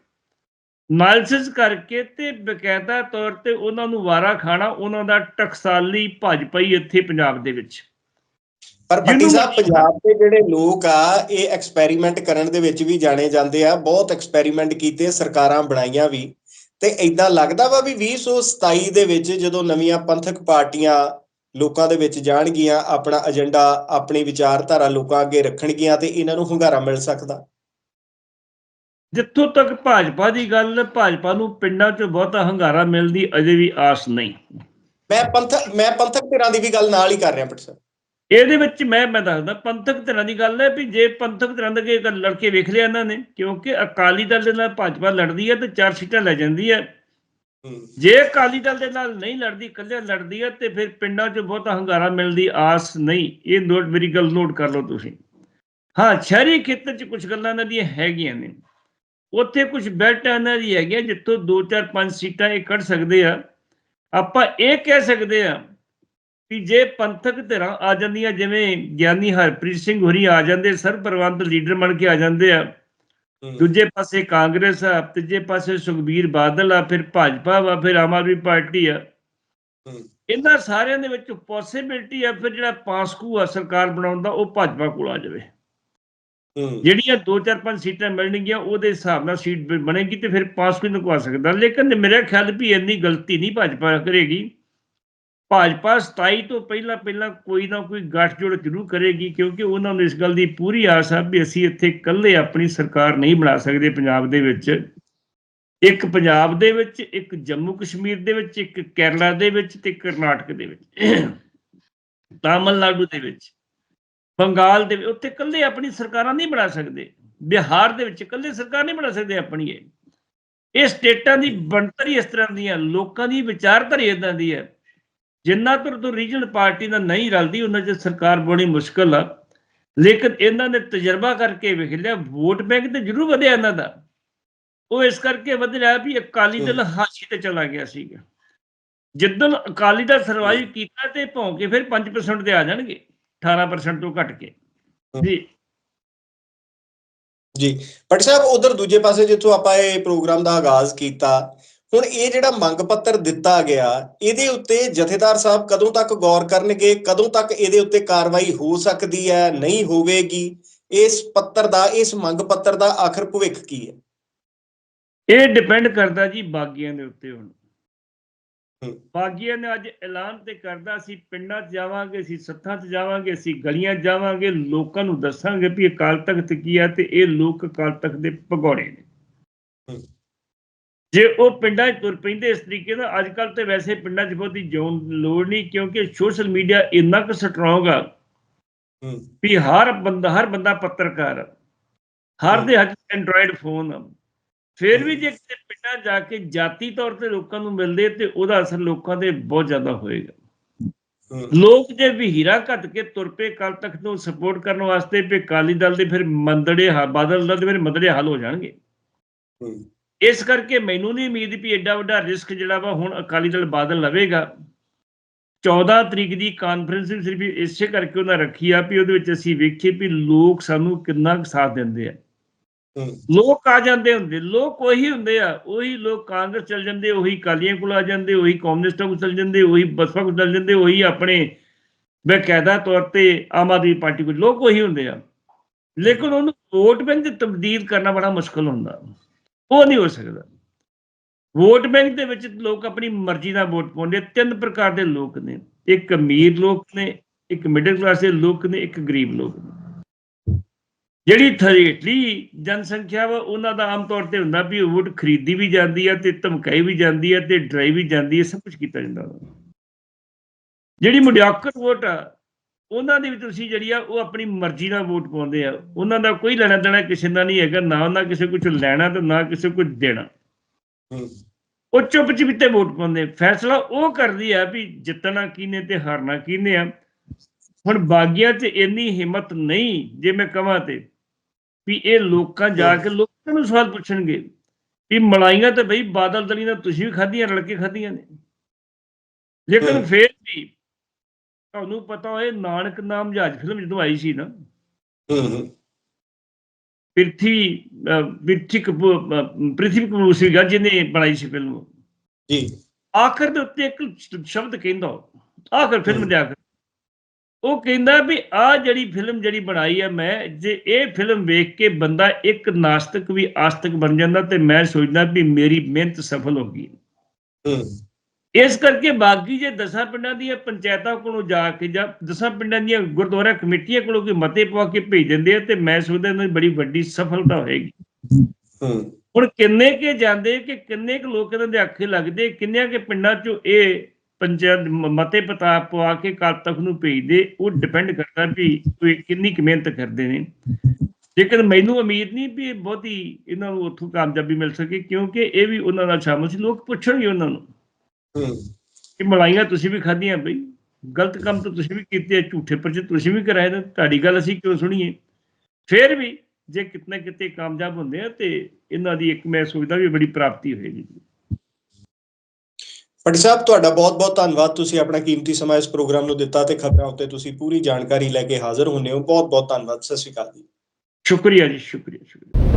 ਐਨਾਲਿਸਿਸ ਕਰਕੇ ਤੇ ਬਕਾਇਦਾ ਤੌਰ ਤੇ ਉਹਨਾਂ ਨੂੰ ਵਾਰਾ ਖਾਣਾ ਉਹਨਾਂ ਦਾ ਟਕਸਾਲੀ ਭਾਜਪਾਈ ਇੱਥੇ ਪੰਜਾਬ ਦੇ ਵਿੱਚ। ਪਰ ਪੱਟੀ ਸਾਹਿਬ ਪੰਜਾਬ ਦੇ ਜਿਹੜੇ ਲੋਕ ਆ ਇਹ ਐਕਸਪੈਰੀਮੈਂਟ ਕਰਨ ਦੇ ਵਿੱਚ ਵੀ ਜਾਣੇ ਜਾਂਦੇ ਆ ਬਹੁਤ ਐਕਸਪੈਰੀਮੈਂਟ ਕੀਤੇ ਸਰਕਾਰਾਂ ਬਣਾਈਆਂ ਵੀ। ਤੇ ਇਦਾਂ ਲੱਗਦਾ ਵਾ ਵੀ 2027 ਦੇ ਵਿੱਚ ਜਦੋਂ ਨਵੀਆਂ ਪੰਥਕ ਪਾਰਟੀਆਂ ਲੋਕਾਂ ਦੇ ਵਿੱਚ ਜਾਣਗੀਆਂ ਆਪਣਾ ਏਜੰਡਾ ਆਪਣੀ ਵਿਚਾਰਧਾਰਾ ਲੋਕਾਂ ਅੱਗੇ ਰੱਖਣਗੀਆਂ ਤੇ ਇਹਨਾਂ ਨੂੰ ਹੁੰਗਾਰਾ ਮਿਲ ਸਕਦਾ। ਜਿੱਥੋਂ ਤੱਕ ਭਾਜਪਾ ਦੀ ਗੱਲ ਭਾਜਪਾ ਨੂੰ ਪਿੰਡਾਂ 'ਚ ਬਹੁਤਾ ਹੰਗਾਰਾ ਮਿਲਦੀ ਅਜੇ ਵੀ ਆਸ ਨਹੀਂ। ਮੈਂ ਪੰਥਕ ਮੈਂ ਪੰਥਕ ਧਿਰਾਂ ਦੀ ਵੀ ਗੱਲ ਨਾਲ ਹੀ ਕਰ ਰਿਹਾ ਪੱਟੀ ਸਾਹਿਬ। ਇਹਦੇ ਵਿੱਚ ਮੈਂ ਮੈਂ ਦੱਸਦਾ ਪੰਥਕ ਧਿਰਾਂ ਦੀ ਗੱਲ ਹੈ ਵੀ ਜੇ ਪੰਥਕ ਧਿਰਾਂ ਦੇ ਕੇ ਵੇਖ ਲਿਆ ਇਹਨਾਂ ਨੇ ਕਿਉਂਕਿ ਅਕਾਲੀ ਦਲ ਦੇ ਨਾਲ ਭਾਜਪਾ ਲੜਦੀ ਹੈ ਤੇ ਚਾਰ ਸੀਟਾਂ ਲੈ ਜਾਂਦੀ ਹੈ। ਹੂੰ। ਜੇ ਅਕਾਲੀ ਦਲ ਦੇ ਨਾਲ ਨਹੀਂ ਲੜਦੀ ਇਕੱਲੇ ਲੜਦੀ ਹੈ ਤੇ ਫਿਰ ਪਿੰਡਾਂ 'ਚ ਬਹੁਤਾ ਹੰਗਾਰਾ ਮਿਲਦੀ ਆਸ ਨਹੀਂ। ਇਹ ਨੋਟ ਮੇਰੀ ਗੱਲ ਨੋਟ ਕਰ ਲਓ ਤੁਸੀਂ। ਹਾਂ ਸ਼ਹਿਰੀ ਖੇਤਰ 'ਚ ਕੁਝ ਗੱਲਾਂ ਇਹਨਾਂ ਦੀਆਂ ਹੈਗੀਆਂ ਨੇ। ਉੱਥੇ ਕੁਝ ਬੈਲਟ ਇਹਨਾਂ ਦੀ ਹੈਗੀਆਂ ਜਿੱਥੋਂ 2 4 5 ਸੀਟਾਂ ਇਹ ਕੱਢ ਸਕਦੇ ਆ। ਆਪਾਂ ਇਹ ਕਹਿ ਸਕਦੇ ਆ ਕਿ ਜੇ ਪੰਥਕ ਧਿਰਾਂ ਆ ਜਾਂਦੀਆਂ ਜਿਵੇਂ ਗਿਆਨੀ ਹਰਪ੍ਰੀਤ ਸਿੰਘ ਹੋਰੀ ਆ ਜਾਂਦੇ ਸਰਪ੍ਰਵੰਤ ਲੀਡਰ ਬਣ ਕੇ ਆ ਜਾਂਦੇ ਆ। ਦੂਜੇ ਪਾਸੇ ਕਾਂਗਰਸ ਆ ਤੀਜੇ ਪਾਸੇ ਸੁਖਬੀਰ ਬਾਦਲ ਆ ਫਿਰ ਭਾਜਪਾ ਵਾ ਫਿਰ ਆਮ ਆਦਮੀ ਪਾਰਟੀ ਆ। ਇਹਨਾਂ ਸਾਰਿਆਂ ਦੇ ਵਿੱਚ ਪੋਸਿਬਿਲਟੀ ਆ ਫਿਰ ਜਿਹੜਾ ਪਾਸਕੂ ਆ ਸਰਕਾਰ ਬਣਾਉਣ ਦਾ ਉਹ ਭਾਜਪਾ ਕੋਲ ਆ ਜਾਵੇ। ਜਿਹੜੀਆਂ 2-4-5 ਸੀਟਾਂ ਮਿਲਣਗੀਆਂ, ਉਹਦੇ ਹਿਸਾਬ ਨਾਲ ਸੀਟ ਬਣੇਗੀ ਤੇ ਫਿਰ ਪਾਸਕੂ ਨੂੰ ਆ ਸਕਦਾ। ਲੇਕਿਨ ਮੇਰਾ ਖਿਆਲ ਵੀ ਇੰਨੀ ਗਲਤੀ ਨਹੀਂ ਭਾਜਪਾ ਕਰੇਗੀ। ਭਾਜਪਾ 27 ਤੋਂ ਪਹਿਲਾਂ ਪਹਿਲਾਂ ਕੋਈ ਨਾ ਕੋਈ ਗੱਠਜੋੜ ਜ਼ਰੂਰ ਕਰੇਗੀ, ਕਿਉਂਕਿ ਉਹਨਾਂ ਨੂੰ ਇਸ ਗੱਲ ਦੀ ਪੂਰੀ ਆਸ ਆ ਵੀ ਅਸੀਂ ਇੱਥੇ ਇਕੱਲੇ ਆਪਣੀ ਸਰਕਾਰ ਨਹੀਂ ਬਣਾ ਸਕਦੇ ਪੰਜਾਬ ਦੇ ਵਿੱਚ। ਇੱਕ ਪੰਜਾਬ ਦੇ ਵਿੱਚ, ਇੱਕ ਜੰਮੂ ਕਸ਼ਮੀਰ ਦੇ ਵਿੱਚ, ਇੱਕ ਕੇਰਲਾ ਦੇ ਵਿੱਚ ਤੇ ਕਰਨਾਟਕ ਦੇ ਵਿੱਚ। ਤਾਮਿਲਨਾਡੂ ਦੇ ਵਿੱਚ। ਬੰਗਾਲ ਦੇ ਉੱਥੇ ਇਕੱਲੇ ਆਪਣੀ ਸਰਕਾਰਾਂ ਨਹੀਂ ਬਣਾ ਸਕਦੇ। ਬਿਹਾਰ ਦੇ ਵਿੱਚ ਇਕੱਲੇ ਸਰਕਾਰ ਨਹੀਂ ਬਣਾ ਸਕਦੇ ਆਪਣੀ ਇਹ। ਇਹ ਸਟੇਟਾਂ ਦੀ ਬਣਤਰ ਹੀ ਇਸ ਤਰ੍ਹਾਂ ਦੀ ਹੈ ਲੋਕਾਂ ਦੀ ਵਿਚਾਰਧਾਰਾ ਇਦਾਂ ਦੀ ਹੈ। ਜਿੰਨਾ ਤੁਰ ਤੋਂ ਰੀਜਨਲ ਪਾਰਟੀ ਨਾਲ ਨਹੀਂ ਰਲਦੀ ਉਹਨਾਂ 'ਚ ਸਰਕਾਰ ਬੜੀ ਮੁਸ਼ਕਲ ਆ। ਲੇਕਿਨ ਇਹਨਾਂ ਨੇ ਤਜਰਬਾ ਕਰਕੇ ਵੇਖ ਲਿਆ ਵੋਟ ਬੈਂਕ ਤੇ ਜ਼ਰੂਰ ਵਧਿਆ ਇਹਨਾਂ ਦਾ। ਉਹ ਇਸ ਕਰਕੇ ਵਧ ਰਿਹਾ ਵੀ ਅਕਾਲੀ ਦਲ ਹਾਸੀ ਤੇ ਚਲਾ ਗਿਆ ਸੀਗਾ। ਜਿੱਦਣ ਅਕਾਲੀ ਦਲ ਸਰਵਾਈਵ ਕੀਤਾ ਤੇ ਭੌਂਕੇ ਫਿਰ 5% ਤੇ ਆ ਜਾਣਗੇ। 18% ਤੋਂ ਘਟ ਕੇ। ਜੀ। ਜੀ। ਪਟ ਸਾਹਿਬ ਉਧਰ ਦੂਜੇ ਪਾਸੇ ਜਿੱਥੋਂ ਆਪਾਂ ਇਹ ਪ੍ਰੋਗਰਾਮ ਦਾ ਆਗਾਜ਼ ਕੀਤਾ ਹੁਣ ਇਹ ਜਿਹੜਾ ਮੰਗ ਪੱਤਰ ਦਿੱਤਾ ਗਿਆ ਇਹਦੇ ਉੱਤੇ ਜਥੇਦਾਰ ਸਾਹਿਬ ਕਦੋਂ ਤੱਕ ਗੌਰ ਕਰਨਗੇ ਕਦੋਂ ਤੱਕ ਇਹਦੇ ਉੱਤੇ ਕਾਰਵਾਈ ਹੋ ਸਕਦੀ ਹੈ ਨਹੀਂ ਹੋਵੇਗੀ ਇਸ ਪੱਤਰ ਦਾ ਇਸ ਮੰਗ ਪੱਤਰ ਦਾ ਆਖਰ ਭਵਿੱਖ ਕੀ ਹੈ? ਇਹ ਡਿਪੈਂਡ ਕਰਦਾ ਜੀ ਬਾਗੀਆਂ ਦੇ ਉੱਤੇ ਹੁਣ। ਬਾਗੀਆਂ ਨੇ ਅੱਜ ਐਲਾਨ ਤੇ ਕਰਦਾ ਅਸੀਂ ਪਿੰਡਾਂ 'ਚ ਜਾਵਾਂਗੇ ਅਸੀਂ ਸੱਥਾਂ 'ਚ ਜਾਵਾਂਗੇ ਅਸੀਂ ਗਲੀਆਂ 'ਚ ਜਾਵਾਂਗੇ ਲੋਕਾਂ ਨੂੰ ਦੱਸਾਂਗੇ ਵੀ ਅਕਾਲ ਤਖਤ ਕੀ ਹੈ ਤੇ ਇਹ ਲੋਕ ਅਕਾਲ ਤਖਤ ਦੇ ਭਗੌੜੇ ਨੇ। ਜੇ ਉਹ ਪਿੰਡਾਂ 'ਚ ਤੁਰ ਪੈਂਦੇ ਇਸ ਤਰੀਕੇ ਨਾਲ ਅੱਜ ਕੱਲ ਤੇ ਵੈਸੇ ਪਿੰਡਾਂ 'ਚ ਬਹੁਤੀ ਜੋਨ ਲੋੜ ਨਹੀਂ ਕਿਉਂਕਿ ਸੋਸ਼ਲ ਮੀਡੀਆ ਇੰਨਾ ਕੁ ਸਟਰੋਂਗ ਆ ਵੀ ਹਰ ਬੰਦਾ ਹਰ ਬੰਦਾ ਪੱਤਰਕਾਰ। ਹਰ ਦੇ ਹੱਥ ਐਂਡਰੋਇਡ ਫੋਨ ਆ। ਫਿਰ ਵੀ ਜੇ ਕਿਤੇ ਪਿੰਡਾਂ ਜਾ ਕੇ ਜਾਤੀ ਤੌਰ ਤੇ ਲੋਕਾਂ ਨੂੰ ਮਿਲਦੇ ਤੇ ਉਹਦਾ ਅਸਰ ਲੋਕਾਂ ਤੇ ਬਹੁਤ ਜ਼ਿਆਦਾ ਹੋਏਗਾ। ਲੋਕ ਜੇ ਵਹੀਰਾ ਘੱਟ ਕੇ ਤੁਰ ਪਏ ਕੱਲ ਤੱਕ ਨੂੰ ਸਪੋਰਟ ਕਰਨ ਵਾਸਤੇ ਵੀ ਅਕਾਲੀ ਦਲ ਦੇ ਫਿਰ ਮੰਦੜੇ ਹ- ਬਾਦਲ ਦਲ ਦੇ ਫਿਰ ਮੰਦੜੇ ਹੱਲ ਹੋ ਜਾਣਗੇ। ਇਸ ਕਰਕੇ ਮੈਨੂੰ ਨਹੀਂ ਉਮੀਦ ਵੀ ਐਡਾ ਵੱਡਾ ਰਿਸਕ ਜਿਹੜਾ ਵਾ ਹੁਣ ਅਕਾਲੀ ਦਲ ਬਾਦਲ ਲਵੇਗਾ। 14 ਤਰੀਕ ਦੀ ਕਾਨਫਰੰਸ ਵੀ ਸਿਰਫ ਇਸੇ ਕਰਕੇ ਉਹਨਾਂ ਰੱਖੀ ਆ ਵੀ ਉਹਦੇ ਵਿੱਚ ਅਸੀਂ ਵੇਖੀਏ ਵੀ ਲੋਕ ਸਾਨੂੰ ਕਿੰਨਾ ਸਾਥ ਦਿੰਦੇ ਆ। ਲੋਕ ਆ ਜਾਂਦੇ ਹੁੰਦੇ, ਲੋਕ ਉਹੀ ਹੁੰਦੇ ਆ, ਉਹੀ ਲੋਕ ਕਾਂਗਰਸ ਚਲ ਜਾਂਦੇ, ਉਹੀ ਕਾਲੀਆਂ ਕੋਲ ਆ ਜਾਂਦੇ, ਉਹੀ ਕਮਿਊਨਿਸਟਾਂ ਕੋਲ ਚਲ ਜਾਂਦੇ, ਉਹੀ ਬਸਪਾ ਕੋਲ ਚਲ ਜਾਂਦੇ, ਉਹੀ ਆਪਣੇ ਬਕਾਇਦਾ ਤੌਰ ਤੇ ਆਮ ਆਦਮੀ ਪਾਰਟੀ ਕੋਲ, ਲੋਕ ਉਹੀ ਹੁੰਦੇ ਆ। ਲੇਕਿਨ ਉਹਨੂੰ ਵੋਟ ਬੈਂਕ ਤੇ ਤਬਦੀਲ ਕਰਨਾ ਬੜਾ ਮੁਸ਼ਕਲ ਹੁੰਦਾ। ਉਹ ਨਹੀਂ ਹੋ ਸਕਦਾ। ਵੋਟ ਬੈਂਕ ਦੇ ਵਿੱਚ ਲੋਕ ਆਪਣੀ ਮਰਜ਼ੀ ਨਾਲ ਵੋਟ ਪਾਉਂਦੇ ਤਿੰਨ ਪ੍ਰਕਾਰ ਦੇ ਲੋਕ ਨੇ। ਇੱਕ ਅਮੀਰ ਲੋਕ ਨੇ, ਇੱਕ ਮਿਡਲ ਕਲਾਸ ਦੇ ਲੋਕ ਨੇ, ਇੱਕ ਗਰੀਬ ਲੋਕ ਨੇ। ਜਿਹੜੀ ਥਰੇਟਲੀ ਜਨਸੰਖਿਆ ਵਾ, ਉਹਨਾਂ ਦਾ ਆਮ ਤੌਰ ਤੇ ਹੁੰਦਾ ਵੀ ਵੋਟ ਖਰੀਦੀ ਵੀ ਜਾਂਦੀ ਆ ਤੇ ਧਮਕਾਈ ਵੀ ਜਾਂਦੀ ਆ ਤੇ ਡਰਾਈ ਵੀ ਜਾਂਦੀ ਆ, ਸਭ ਕੁਝ ਕੀਤਾ ਜਾਂਦਾ ਜਿਹੜੀ ਮੁਡਿਆਕਰ ਵੋਟ ਆ, ਉਹਨਾਂ ਦੇ ਵੀ ਤੁਸੀਂ ਜਿਹੜੀ ਆ, ਉਹ ਆਪਣੀ ਮਰਜ਼ੀ ਨਾਲ ਵੋਟ ਪਾਉਂਦੇ ਆ। ਉਹਨਾਂ ਦਾ ਕੋਈ ਲੈਣਾ ਦੇਣਾ ਕਿਸੇ ਦਾ ਨਹੀਂ ਹੈਗਾ, ਨਾ ਉਹਨਾਂ ਕਿਸੇ ਕੁਝ ਲੈਣਾ ਤੇ ਨਾ ਕਿਸੇ ਕੁਝ ਦੇਣਾ। ਉਹ ਚੁੱਪ ਚਪੀਤੇ ਵੋਟ ਪਾਉਂਦੇ ਫੈਸਲਾ ਉਹ ਕਰਦੀ ਆ ਵੀ ਜਿੱਤਣਾ ਕਿਹਨੇ ਤੇ ਹਾਰਨਾ ਕਿਹਨੇ ਆ। ਹੁਣ ਬਾਗੀਆਂ 'ਚ ਇੰਨੀ ਹਿੰਮਤ ਨਹੀਂ, ਜੇ ਮੈਂ ਕਹਾਂ ਤੇ। ਵੀ ਇਹ ਲੋਕਾਂ ਜਾ ਕੇ ਲੋਕਾਂ ਨੂੰ ਸਵਾਲ ਪੁੱਛਣਗੇ ਵੀ ਮਲਾਈਆਂ ਤੇ ਬਈ ਬਾਦਲ ਦਲੀ ਨਾਲ ਤੁਸੀਂ ਵੀ ਖਾਧੀਆਂ ਰਲ ਕੇ ਖਾਧੀਆਂ ਨੇ। ਲੇਕਿਨ। ਫੇਰ ਵੀ ਤੁਹਾਨੂੰ ਪਤਾ ਹੋਏ ਨਾਨਕ ਨਾਮ ਜਹਾਜ਼ ਫਿਲਮ ਜਦੋਂ ਆਈ ਸੀ ਨਾ। ਪ੍ਰਿਥੀ ਪ੍ਰਿਥੀ ਪ੍ਰਿਥੀ ਕਪੂਰ ਸੀਗਾ ਜਿਹਨੇ ਬਣਾਈ ਸੀ ਫਿਲਮ। ਜੀ। ਆਖਰ ਦੇ ਉੱਤੇ ਇੱਕ ਸ਼ਬਦ ਕਹਿੰਦਾ ਆਖਰ ਫਿਲਮ। ਦੇ ਆਖਰ। ਉਹ ਕਹਿੰਦਾ ਵੀ ਆ ਜਿਹੜੀ ਫਿਲਮ ਜਿਹੜੀ ਬਣਾਈ ਹੈ ਮੈਂ ਜੇ ਇਹ ਫਿਲਮ ਵੇਖ ਕੇ ਬੰਦਾ ਇੱਕ ਨਾਸਤਕ ਵੀ ਆਸਤਕ ਬਣ ਜਾਂਦਾ ਤੇ ਮੈਂ ਸੋਚਦਾ ਵੀ ਮੇਰੀ ਮਿਹਨਤ ਸਫਲ ਹੋ ਗਈ। ਇਸ ਕਰਕੇ ਬਾਗੀ ਜੇ ਦਸਾਂ ਪਿੰਡਾਂ ਦੀਆਂ ਪੰਚਾਇਤਾਂ ਕੋਲੋਂ ਜਾ ਕੇ ਜਾਂ ਦਸਾਂ ਪਿੰਡਾਂ ਦੀਆਂ ਗੁਰਦੁਆਰਾ ਕਮੇਟੀਆਂ ਕੋਲੋਂ ਕੋਈ ਮਤੇ ਪਵਾ ਕੇ ਭੇਜ ਦਿੰਦੇ ਆ ਤੇ ਮੈਂ ਸੋਚਦਾ ਇਹਨਾਂ ਦੀ ਬੜੀ ਵੱਡੀ ਸਫਲਤਾ ਹੋਏਗੀ। ਹੁਣ ਕਿੰਨੇ ਕੇ ਜਾਂਦੇ ਕਿ ਕਿੰਨੇ ਕੁ ਲੋਕ ਇਹਨਾਂ ਦੇ ਆਖੇ ਲੱਗਦੇ ਕਿੰਨਿਆਂ ਕੇ ਪਿੰਡਾਂ 'ਚੋਂ ਇਹ ਪੰਚਾਇਤ ਮਤੇ ਪਤਾ ਪਵਾ ਕੇ ਕਾਲ ਤੱਕ ਨੂੰ ਭੇਜਦੇ ਉਹ ਡਿਪੈਂਡ ਕਰਦਾ ਵੀ ਕੋਈ ਕਿੰਨੀ ਕੁ ਮਿਹਨਤ ਕਰਦੇ ਨੇ। ਲੇਕਿਨ ਮੈਨੂੰ ਉਮੀਦ ਨਹੀਂ ਵੀ ਬਹੁਤੀ ਇਹਨਾਂ ਨੂੰ ਉੱਥੋਂ ਕਾਮਯਾਬੀ ਮਿਲ ਸਕੇ ਕਿਉਂਕਿ ਇਹ ਵੀ ਉਹਨਾਂ ਨਾਲ ਸ਼ਾਮਲ ਸੀ ਲੋਕ ਪੁੱਛਣਗੇ ਉਹਨਾਂ ਨੂੰ ਹੂੰ। ਕਿ ਮਲਾਈਆਂ ਤੁਸੀਂ ਵੀ ਖਾਧੀਆਂ ਬਈ ਗਲਤ ਕੰਮ ਤਾਂ ਤੁਸੀਂ ਵੀ ਕੀਤੇ ਝੂਠੇ ਪਰਚੇ ਤੁਸੀਂ ਵੀ ਕਰਾਏ ਨੇ ਤੁਹਾਡੀ ਗੱਲ ਅਸੀਂ ਕਿਉਂ ਸੁਣੀਏ? ਫਿਰ ਵੀ ਜੇ ਕਿਤਨੇ ਕਿਤੇ ਕਾਮਯਾਬ ਹੁੰਦੇ ਆ ਤੇ ਇਹਨਾਂ ਦੀ ਇੱਕ ਮੈਂ ਸੋਚਦਾ ਵੀ ਬੜੀ ਪ੍ਰਾਪਤੀ ਹੋਏਗੀ। ਪਟੀ ਸਾਹਿਬ, ਤੁਹਾਡਾ ਬਹੁਤ-ਬਹੁਤ ਧੰਨਵਾਦ। ਤੁਸੀਂ ਆਪਣਾ ਕੀਮਤੀ ਸਮਾਂ ਇਸ ਪ੍ਰੋਗਰਾਮ ਨੂੰ ਦਿੱਤਾ ਤੇ ਖਬਰਾਂ ਉੱਤੇ ਤੁਸੀਂ ਪੂਰੀ ਜਾਣਕਾਰੀ ਲੈ ਕੇ ਹਾਜ਼ਰ ਹੁੰਨੇ ਹੋ। ਬਹੁਤ-ਬਹੁਤ ਧੰਨਵਾਦ। ਸਤਿ ਸ਼੍ਰੀ ਅਕਾਲ ਜੀ। ਸ਼ੁਕਰੀਆ ਜੀ, ਸ਼ੁਕਰੀਆ ਸ਼ੁਕਰੀਆ।